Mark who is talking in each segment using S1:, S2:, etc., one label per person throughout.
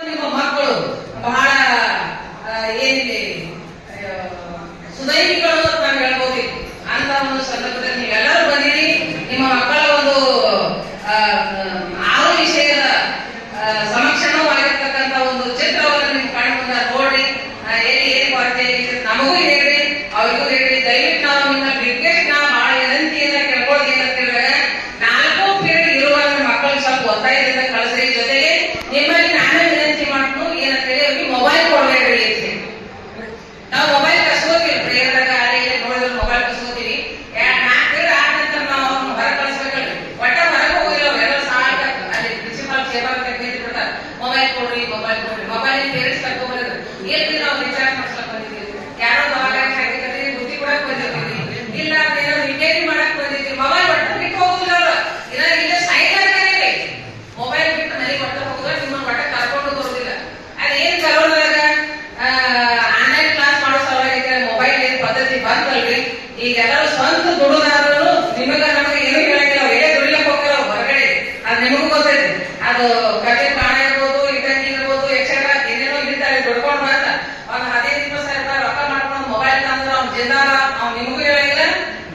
S1: ನಿಮ್ಮ ಮಕ್ಕಳು ಬಹಳ ಏನಿದೆ ಆ, ಸುದೈವಿಗಳು ಅಂತ ನಾವು ಹೇಳ್ಬೋದು ಅಂತ ಒಂದು ಸಂದರ್ಭದಲ್ಲಿ ನೀವೆಲ್ಲರೂ ಬಂದಿರಿ ನಿಮ್ಮ ಮಕ್ಕಳ ಒಂದು ಆ, ಆರು ವಿಷಯದ ಆ, ಸಮಕ್ಷಮವಾಗಿರ್ತಕ್ಕಂಥ ಒಂದು ಚಿತ್ರವನ್ನು ನಿಮ್ ಕಣ್ಣು ಮುಂದೆ ನೋಡಿ ಆ, ಎಲ್ಲಿ ಏನ್ ಕೊರತೆ ಇದೆ ನಮಗೂ ಹೇಳ್ರಿ ಅವ್ರಿಗೂ ಹೇಳ್ರಿ ದಯವಿಟ್ಟು ನಾವು ನಿಮ್ಮ ರಿಕ್ವೆಸ್ಟ್ ನಾವು ಬಹಳ ವಿನಂತಿಯಿಂದ ಕೇಳ್ಕೊಳ್ಳೋದು ಏನಂತಂದ್ರೆ ನಾಲ್ಕು ಪೀರಿಯಡ್ ಇರುವಾಗ ಮಕ್ಕಳು ಸ್ವಲ್ಪ ಒತ್ತಾಯದಿಂದ ಕಳಿಸ್ರಿ ಜೊತೆಗೆ ನಿಮ್ಮಲ್ಲಿ ನಾನೇ ವಿನಂತಿ ಮಾಡ್ತು ಏನಂತೇಳಿ ಅವ್ರಿಗೆ ಮೊಬೈಲ್ ಕೊಡಬೇಡ್ರಿ ಅಂತ ಹೇಳಿ. ನಾವು ಮೊಬೈಲ್ ಕಸ್ಕೋತೀವಿ ಪ್ರೇಯರ್ದಾಗ ಅಲ್ಲಿ ಇಲ್ಲಿ ನೋಡಿದ್ರೆ ಮೊಬೈಲ್ ಕಸ್ಕೋತೀವಿ ನಾಲ್ಕು ಪೀರಿಯಡ್ ಆದ ನಂತರ ನಾವು ಅವ್ರನ್ನ ಹೊರ ಕಳಿಸ್ಬೇಕಲ್ರಿ ಒಟ್ಟ ಹೊರಗೆ ಹೋಗಿಲ್ಲ ಎಲ್ಲ ಸಾಕ ಅಲ್ಲಿ ಪ್ರಿನ್ಸಿಪಾಲ್ ಸೇವಾ ಅಂತ ಬಿಡ್ತಾರೆ ಮೊಬೈಲ್ ಕೊಡ್ರಿ ಮೊಬೈಲ್ ಕೊಡ್ರಿ ಮೊಬೈಲ್ ಪೇರೆಂಟ್ಸ್ ಕರ್ಕೊಂಡ್ಬಂದಿದ್ರು ಎಲ್ಲಿ ನಾವು ರಿಚಾರ್ಜ್ ಮಾಡ್ಸಕ್ ಬಂದಿದ್ದೀವಿ ಯಾರೋ ದವಾಖಾನೆ ಹಾಕಿದ್ರೆ ಬುದ್ಧಿ ಕೊಡಕ್ ಬಂದಿರ್ತೀವಿ ಇಲ್ಲ ಏನೋ ರಿಪೇರಿ ಮಾಡಕ್ ಬಂದಿದ್ದೀವಿ ಮೊಬೈಲ್ ಒಟ್ಟು ಬಿಟ್ಟು ಹೋಗುದಿಲ್ಲ ಅವ್ರು ಇಲ್ಲ ಇಲ್ಲ ಸೈಡ್ ಆಗ್ತಾರೆ ಮೊಬೈಲ್ ಬಿಟ್ಟು ಮನೆಗೆ ಒಟ್ಟ ಹೋಗುದ ನಿಮ್ಮನ್ನ ಒಟ್ಟ ಕರ್ಕೊಂಡು ಬರುದಿಲ್ಲ ಅದೇನ್ ಕರೋನಾಗ ಆನ್ಲೈನ್ ಕ್ಲಾಸ್ ಮಾಡೋ ಸಲುವಾಗಿ ಮೊಬೈಲ್ ಏನ್ ಪದ್ಧತಿ ಬಂತಲ್ರಿ ಈಗ ಎಲ್ಲರೂ ಸ್ವಂತ ದುಡುದಾದ್ರು ನಿಮಗ ನಮಗೆ ಏನು ಹೇಳಂಗಿಲ್ಲ ಅವ್ರು ಎಡೆ ದುಡಿಲಕ್ ಹೋಗ್ತಾರ ಅವ್ರು ಹೊರಗಡೆ ಅದ್ ನಿಮಗೂ ಗೊತ್ತೈತಿ ಅದು ಕಟ್ಟೆ ಪ್ರಾಣ ಇರ್ಬೋದು ಇಟಂಗಿ ಇರ್ಬೋದು ಎಕ್ಸೆಟ್ರಾ ಏನೇನೋ ಇರ್ತಾರೆ ದುಡ್ಕೊಂಡು ಬಂದ ಒಂದ್ ಹದಿನೈದು ಇಪ್ಪತ್ತು ಸಾವಿರ ರೂಪಾಯಿ ರೊಕ್ಕ ಮಾಡ್ಕೊಂಡು ಮೊಬೈಲ್ ತಂದ್ರೆ ಅವ್ನ ಜಿಂದಾರ ಅವ್ನು ನಿಮಗೂ ಹೇಳಂಗಿಲ್ಲ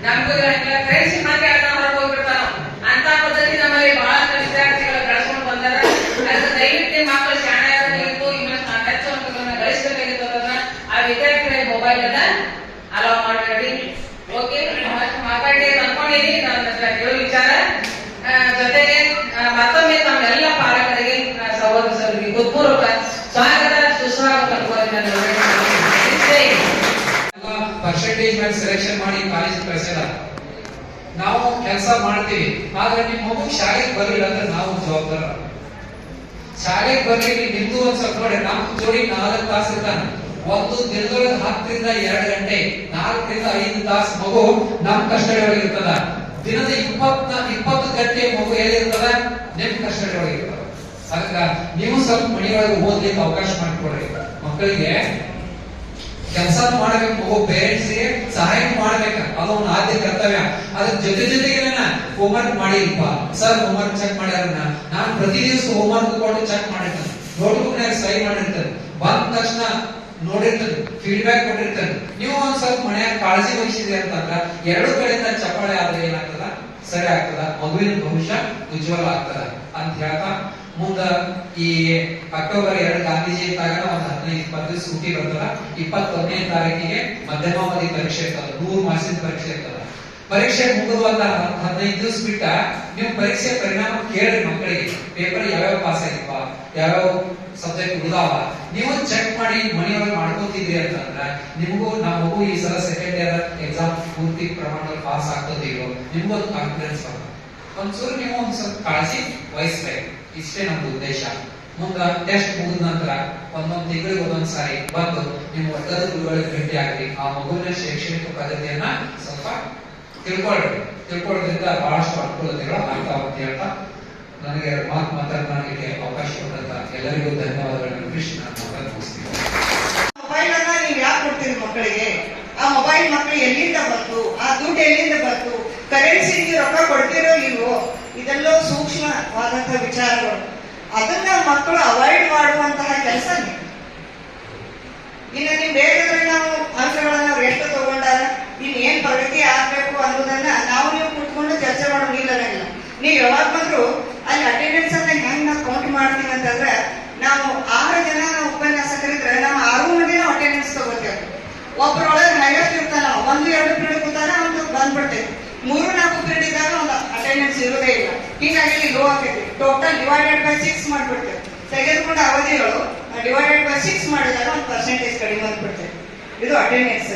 S1: ನಮಗೂ ಹೇಳಂಗಿಲ್ಲ ಕರೆನ್ಸಿ ಮಾಡಿ ಆಟ ಹೊರಗೆ ಹೋಗ್ಬಿಡ್ತಾನ ಅಂತ ಪದ್ಧತಿ ನಮ್ಮಲ್ಲಿ ಬಹಳಷ್ಟು ವಿದ್ಯಾರ್ಥಿಗಳು ಬೆಳೆಸ್ಕೊಂಡು ಬಂದಾರ ಅದಕ್ಕೆ ದಯವಿಟ್ಟು ನಿಮ್ಮ ಮಕ್ಕಳು ಶಾಣೆಯಾಗಿತ್ತು ಇನ್ನಷ್ಟು ನಾವು ಹೆಚ್ಚು ಅಂಕಗಳನ್ನ ಗಳಿಸಬೇಕಾಗಿತ್ತು ಅದನ್ನ ಆ ವಿದ್ಯಾರ್ಥಿಗಳಿಗೆ ಮೊಬೈಲ್ ಅನ್ನ ಅಲೋ ಮಾಡಬೇಡಿ ಓಕೆ ಮಾತಾಡಿ ಅನ್ಕೊಂಡಿದ್ದೀನಿ ನಾನು ಹೇಳೋ ವಿಚಾರ. ಜೊತೆಗೆ ಮತ್ತೊಮ್ಮೆ ನಮ್ಮೆಲ್ಲ ಪಾಲಕರಿಗೆ ಸಹೋದರಿಗೆ ಹೃತ್ಪೂರ್ವಕ ಸ್ವಾಗತ, ಸುಸ್ವಾಗತ.
S2: ಪರ್ಸೆಂಟೇಜ್ ಮೇಲೆ ಸೆಲೆಕ್ಷನ್ ಮಾಡಿ ಕಾಲೇಜ್ ಕಳ್ಸಲ್ಲ. ನಾವು ಕೆಲಸ ಮಾಡ್ತೀವಿ. ಆದ್ರೆ ನಿಮ್ಮ ಮಗು ಶಾಲೆಗೆ ಬರಲಿಲ್ಲ ಅಂದ್ರೆ ನಾವು ಜವಾಬ್ದಾರ. ಶಾಲೆಗೆ ಬರಲಿ ನಿಮ್ದು ಒಂದ್ ಸ್ವಲ್ಪ ನೋಡಿ ನಮ್ ಜೋಡಿ ನಾಲ್ಕು ತಾಸು ಇರ್ತಾನ ಒಂದು ದಿನದೊಳಗೆ ಹತ್ತರಿಂದ ಎರಡು ಗಂಟೆ, ನಾಲ್ಕರಿಂದ ಐದು ತಾಸು ಮಗು ನಮ್ ಕಸ್ಟಡಿ ಇರ್ತದ. ದಿನದ ಇಪ್ಪತ್ತ, ಇಪ್ಪತ್ತು ಗಂಟೆ ಮಗು ಎಲ್ಲಿರ್ತದ? ನಿಮ್ ಕಸ್ಟಡಿ ಒಳಗೆ ಇರ್ತದ. ಅದಕ್ಕ ನೀವು ಸ್ವಲ್ಪ ಮನೆಯೊಳಗೆ ಓದ್ಲಿಕ್ಕೆ ಅವಕಾಶ ಮಾಡಿಕೊಡ್ರಿ. ಮಕ್ಕಳಿಗೆ ಕೆಲಸ ಮಾಡಬೇಕು, ಮಗು ಪೇರೆಂಟ್ಸ್ಗೆ ಸಹಾಯ ಮಾಡ್ಬೇಕು. ಅದು ಒಂದು ಆದ್ಯ ಕರ್ತವ್ಯ. ಅದ್ರ ಜೊತೆ ಜೊತೆಗೆ ಹೋಮ್ವರ್ಕ್ ಮಾಡಿಲ್ಪ ಸರ್ ಹೋಮ್ವರ್ಕ್ ಚೆಕ್ ಮಾಡ್ಯಾರನ್ನ ನಾನು ಪ್ರತಿ ದಿವಸ ಹೋಮ್ವರ್ಕ್ ಕೊಟ್ಟು ಚೆಕ್ ಮಾಡಿರ್ತೇನೆ ನೋಟ್ಬುಕ್ ಸಹಿ ಮಾಡಿರ್ತೇನೆ. ಬಂದ ತಕ್ಷಣ ನೋಡಿರ್ತೇನೆ ಫೀಡ್ಬ್ಯಾಕ್ ಕೊಟ್ಟಿರ್ತದೆ ನೀವು ಒಂದ್ ಸ್ವಲ್ಪ ಮನೆಯಾಗ ಕಾಳಜಿ ವಹಿಸಿದೆ ಅಂತಂದ್ರ ಎರಡು ಕಡೆಯಿಂದ ಚಪ್ಪಾಳೆ ಆದ್ರೆ ಏನಾಗ್ತದ? ಸರಿ ಆಗ್ತದ, ಮಗುವಿನ ಭವಿಷ್ಯ ಉಜ್ವಲ ಆಗ್ತದ ಅಂತ ಹೇಳ್ತಾ, ಮುಂದ ಈ ಅಕ್ಟೋಬರ್ ಎರಡು ಗಾಂಧೀಜಿ ಇದ್ದಾಗ ಒಂದ್ ಹದಿನೈದು, ಇಪ್ಪತ್ತು ಸೂಟಿ ಬರ್ತದ. ಇಪ್ಪತ್ತೊಂದನೇ ತಾರೀಕಿಗೆ ಮಧ್ಯಮಾವಧಿ ಪರೀಕ್ಷೆ ಇರ್ತದ ಮೂರು ಮಾಸಿನ ಪರೀಕ್ಷೆ ಇರ್ತದ. ಪರೀಕ್ಷೆ ಮುಗಿದುವಂತ ಹದಿನೈದು ದಿವಸ ಬಿಟ್ಟ, ನೀವು ಪರೀಕ್ಷೆ ಪರಿಣಾಮ ಕೇಳಿ ಮಕ್ಕಳಿಗೆ. ಪೇಪರ್ ಯಾವ್ಯಾವ ಪಾಸ್ ಆಯ್ತವ ಯಾವ್ಯಾವ ಸಬ್ಜೆಕ್ಟ್ ಉಳಿದಾವ ನೀವು ಚೆಕ್ ಮಾಡಿ ಮನೆಯೊಳಗೆ ಮಾಡ್ಕೋತಿದ್ರಿ ಅಂತಂದ್ರೆ ನಿಮಗೂ ನಮ್ಮ ಮಗು ಈ ಸಲ ಸೆಕೆಂಡ್ ಇಯರ್ ಎಕ್ಸಾಮ್ ಪೂರ್ತಿ ಪ್ರಮಾಣದಲ್ಲಿ ಪಾಸ್ ಆಗ್ತದಿರೋ ನಿಮ್ಗೂ ಒಂದು ಕಾನ್ಫಿಡೆನ್ಸ್ ಬರ್ತದೆ ಒಂದ್ಸಲ ನೀವು ಒಂದ್ ಸ್ವಲ್ಪ ಕಾಳಜಿ ವಹಿಸ್ಬೇಕು. ಇಷ್ಟೇ ನಮ್ದು ಉದ್ದೇಶ. ಮುಂದ ಟೆಸ್ಟ್ ಮುಗಿದ ನಂತರ ಒಂದೊಂದು ತಿಂಗಳಿಗೆ ಒಂದೊಂದ್ ಸಾರಿ ಬಂದು ನಿಮ್ಮ ಒಟ್ಟದ ಗುರುಗಳಿಗೆ ಭೇಟಿ ಆಗ್ರಿ ಆ ಮಗುವಿನ ಶೈಕ್ಷಣಿಕ ಪದ್ಧತಿಯನ್ನ ಸ್ವಲ್ಪ ತಿಳ್ಕೊಳ್ರಿ ತಿಳ್ಕೊಳ್ಳೋದ್ರಿಂದ ಬಹಳಷ್ಟು ಅನುಕೂಲತೆಗಳು ಆಗ್ತಾವ ಅಂತ ನನಗೆ ಮಾತು ಮಾತಾಡಲಿಕ್ಕೆ ಅವಕಾಶ ಕೊಟ್ಟಂತ ಎಲ್ಲರಿಗೂ ಧನ್ಯವಾದಗಳನ್ನು ಕೃಷ್ಣ
S3: ಮೊಬೈಲ್ ಅನ್ನ ನೀವು ಯಾಕೆ ಕೊಡ್ತೀರಿ ಮಕ್ಕಳಿಗೆ? ಆ ಮೊಬೈಲ್ ಮಕ್ಕಳು ಎಲ್ಲಿಂದ ಬಂತು? ಆ ದುಡ್ಡು ಎಲ್ಲಿಂದ ಬಂತು? ಕರೆನ್ಸಿ ನೀವು ರೊಕ್ಕ ಕೊಡ್ತಿರೋ ನೀವು ಇದೆಲ್ಲೋ ಸೂಕ್ಷ್ಮವಾದಂತಹ ವಿಚಾರಗಳು. ಅದನ್ನ ಮಕ್ಕಳು ಅವಾಯ್ಡ್ ಮಾಡುವಂತಹ ಕೆಲಸ ಇನ್ನು ನೀವು ಬೇರೆ ನಾವು ಅಂಶಗಳನ್ನ ಅವ್ರು ಎಷ್ಟು ತಗೊಂಡಾರ ಇನ್ ಏನ್ ಪ್ರಗತಿ ಆಗ್ಬೇಕು ಅನ್ನೋದನ್ನ ನಾವು ನೀವು ಕುತ್ಕೊಂಡು ಚರ್ಚೆ ಮಾಡೋದಿಲ್ಲ ನೀವು ಯಾವಾಗ ಬಂದ್ರು ಅಲ್ಲಿ, ಅಟೆಂಡೆನ್ಸ್ ಅನ್ನ ಹೆಂಗ್ ನಾವು ಕೌಂಟ್ ಮಾಡ್ತೀವಿ ಅಂತಂದ್ರೆ, ನಾವು ಆರು ಜನ ನಾವು ಉಪನ್ಯಾಸಕರಿದ್ರೆ ನಾವು ಆರು ಮಂದಿ ನಾವು ಅಟೆಂಡೆನ್ಸ್ ತಗೋತೇವೆ. ಒಬ್ಬರೊಳಗೆ ಹೈಯೆಸ್ಟ್ ಇರ್ತಾನ ಒಂದು ಎರಡು ಪೀರಿಯಡ್ ಕೂತಾನ ಒಂದು ಬಂದ್ಬಿಡ್ತೇವೆ ಮೂರು, ನಾಲ್ಕು ಪೀರಿಯಡ್ ಇದ್ದಾಗ ಒಂದು ಅಟೆಂಡೆನ್ಸ್ ಇರೋದೇ ಇಲ್ಲ. ಹೀಗಾಗಿ ಇಲ್ಲಿ ಲೋ ಆಗ್ತೈತಿ. ಟೋಟಲ್ ಡಿವೈಡೆಡ್ ಬೈ ಸಿಕ್ಸ್ ಮಾಡ್ಬಿಡ್ತೇವೆ ತೆಗೆದುಕೊಂಡ ಅವಧಿಗಳು ಡಿವೈಡೆಡ್ ಬೈ ಸಿಕ್ಸ್ ಮಾಡಿದಾಗ ಒಂದು ಪರ್ಸೆಂಟೇಜ್ ಕಡಿಮೆ ಬಂದ್ಬಿಡ್ತೇವೆ ಇದು ಅಟೆಂಡೆನ್ಸ್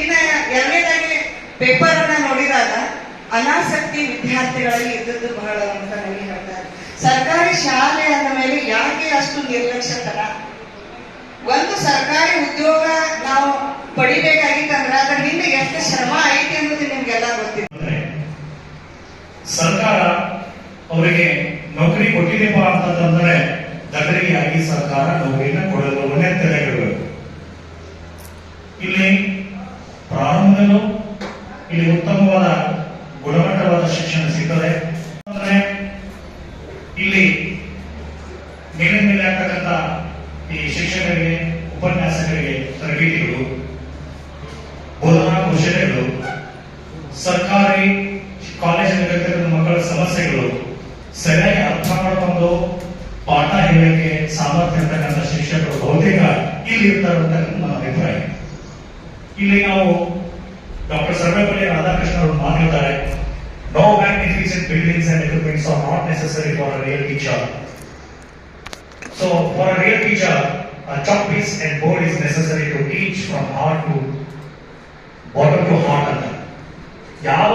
S3: ಇನ್ನ ಎರಡನೇದಾಗಿ ಪೇಪರ್ ಅನ್ನ ನೋಡಿದಾಗ ಅನಾಸಕ್ತಿ ವಿದ್ಯಾರ್ಥಿಗಳಲ್ಲಿ ಇದ್ದದ್ದು ಬಹಳ ಅಂತ ನನಗೆ ಹೇಳ್ತಾರೆ. ಸರ್ಕಾರಿ ಶಾಲೆ ಅಂದ ಮೇಲೆ ಯಾಕೆ ಅಷ್ಟು ನಿರ್ಲಕ್ಷ್ಯತನ? ಒಂದು ಸರ್ಕಾರಿ ಉದ್ಯೋಗ ನಾವು ಪಡಿಬೇಕಾಗಿತ್ತಂದ್ರೆ ಅದರ ಹಿಂದೆ ಎಷ್ಟು ಶ್ರಮ ಐತಿ ಅನ್ನೋದು ನಿಮ್ಗೆಲ್ಲ ಗೊತ್ತಿದೆ.
S4: ಸರ್ಕಾರ ಅವರಿಗೆ ನೌಕರಿ ಕೊಟ್ಟಿದೆಪ್ಪ ಅಂತಂದ್ರೆ ದಗರಿಯಾಗಿ ಸರ್ಕಾರ ನೌಕರಿನ ಕೊಡೋದನ್ನೇ ತೆರೆಗಿಡಬೇಕು ಇಲ್ಲಿ ಪ್ರಾರಂಭದಲ್ಲೂ ಇಲ್ಲಿ ಉತ್ತಮವಾದ ಶಿಕ್ಷಣ ಸಿಗ್ತದೆ. ಇಲ್ಲಿ ಮೇಲೆ ಮೇಲೆ ಆಗ್ತಕ್ಕಂಥ ಒಂದು ಪಾಠ ಹೇಳಲಿಕ್ಕೆ ಸಾಮರ್ಥ್ಯ ಇರ್ತಕ್ಕಂಥ ಶಿಕ್ಷಕರು ಬಹುತೇಕ ಇಲ್ಲಿ ಇರ್ತಾರೆ ಅಂತ ನನ್ನ ಅಭಿಪ್ರಾಯ ಇಲ್ಲಿ ನಾವು ಡಾಕ್ಟರ್ ಸರ್ವೇಪಲ್ಲಿ ರಾಧಾಕೃಷ್ಣ ಅವರು ಮಾತನಾಡ್ತಾರೆ no magnificent buildings and equipments are not necessary for a real teacher so for a real teacher, a chalk piece and board is necessary to teach from heart to bottom to heart ಅಂತ ಯಾವ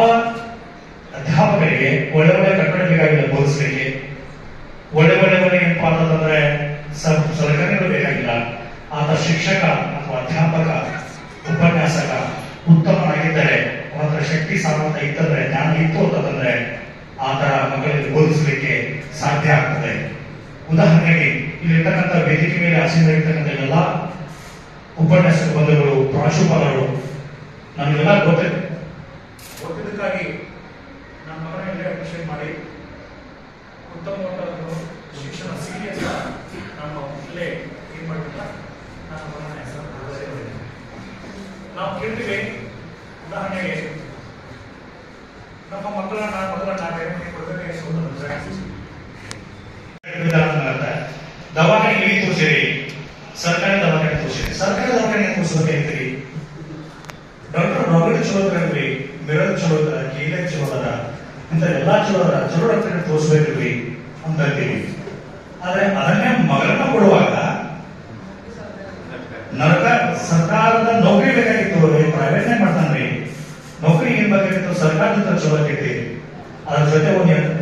S4: ಅಧ್ಯಾಪಕರಿಗೆ ಒಳ್ಳೆ ಒಳ್ಳೆ ಕಟ್ಟಡ ಬೇಕಾಗಿಲ್ಲ ಬೋಧಿಸಲಿಕ್ಕೆ ಒಳ್ಳೆ ಒಳ್ಳೆ ಒಳ್ಳೆ ಏನಪ್ಪ ಅಂತಂದ್ರೆ ಸಲಕರಣೆಗಳು ಬೇಕಾಗಿಲ್ಲ. ಆತ ಶಿಕ್ಷಕ ಅಥವಾ ಅಧ್ಯಾಪಕ ಉಪನ್ಯಾಸಕ ಉತ್ತಮನಾಗಿದ್ದರೆ ಅವನ ಶಕ್ತಿ ಸಾಮರ್ಥ್ಯ ಇತ್ತಂದ್ರೆ ಜ್ಞಾನ ಇತ್ತು ಅಂತಂದ್ರೆ ಆತರ ಮಕ್ಕಳಿಗೆ ಬೋಧಿಸಲಿಕ್ಕೆ ಸಾಧ್ಯ ಆಗ್ತದೆ. ಉದಾಹರಣೆಗೆ ಇಲ್ಲಿರ್ತಕ್ಕಂಥ ವೇದಿಕೆ ಮೇಲೆ ಆಸೀನರಿರ್ತಕ್ಕಂಥ ಎಲ್ಲ ಉಪನ್ಯಾಸಕ ಬಂಧುಗಳು, ಪ್ರಾಂಶುಪಾಲರು ನಮಗೆಲ್ಲ ಗೊತ್ತಿದೆ. ಗೊತ್ತಿದ್ದಕ್ಕಾಗಿ ನಮ್ಮ ಮಗನಿಗೆ ಅಪ್ರಿಷಿಯೇಟ್ ಮಾಡಿ. ಉತ್ತಮವಾದ ಒಂದು ಶಿಕ್ಷಣ ಸೀರಿಯಸ್ ನಮ್ಮ ಮಕ್ಕಳೇ ಏನ್ ಮಾಡಿಲ್ಲ ನನ್ನ ಮಗನ ಹೆಸರು. ನಾವು ಕೇಳ್ತೀವಿ, ಉದಾಹರಣೆಗೆ, ನಮ್ಮ ಮಕ್ಕಳನ್ನ, ಮಗಳನ್ನ ಬೇರೆ ಮನೆಗೆ ಕೊಡಬೇಕು ಎಷ್ಟು ವಿಧಾನ ಮಾಡ್ತಾರೆ ಇಲ್ಲಿ ತೋರಿಸಿರಿ. ಸರ್ಕಾರಿ ದವಾಖಾನೆ ತೋರಿಸಿರಿ. ಸರ್ಕಾರಿ ದವಾಖಾನೆ ತೋರಿಸ್ಬೇಕಾಗ್ತೀರಿ ಡಾಕ್ಟರ್ ರಗಡ್ ಚಲೋ ಅದ್ರಿ ಮಿರರ್ ಚಲೋ ಅದ ಚಲೋ ಅದ ಇಂತ ಎಲ್ಲಾ ಚಲೋ ಅದ, ಚಲೋ ಡಾಕ್ಟರ್ ತೋರಿಸ್ಬೇಕ್ರಿ ಅಂತ ಹೇಳ್ತೀವಿ ಆದ್ರೆ ಅದನ್ನೇ ಮಗಳನ್ನ ಕೊಡುವಾಗ ನರಕ ಸರ್ಕಾರದ ನೌಕರಿ ಬೇಕಾಗಿತ್ತು ಪ್ರೈವೇಟ್ನೇ ಮಾಡ್ತಾನ್ರಿ. ನೌಕರಿ ಏನ್ ಬೇಕಾಗಿತ್ತು? ಸರ್ಕಾರದಿಂದ ಚಲೋ ಆಗೈತಿ. ಅದ್ರ ಜೊತೆ ಒಂದು ಎರಡು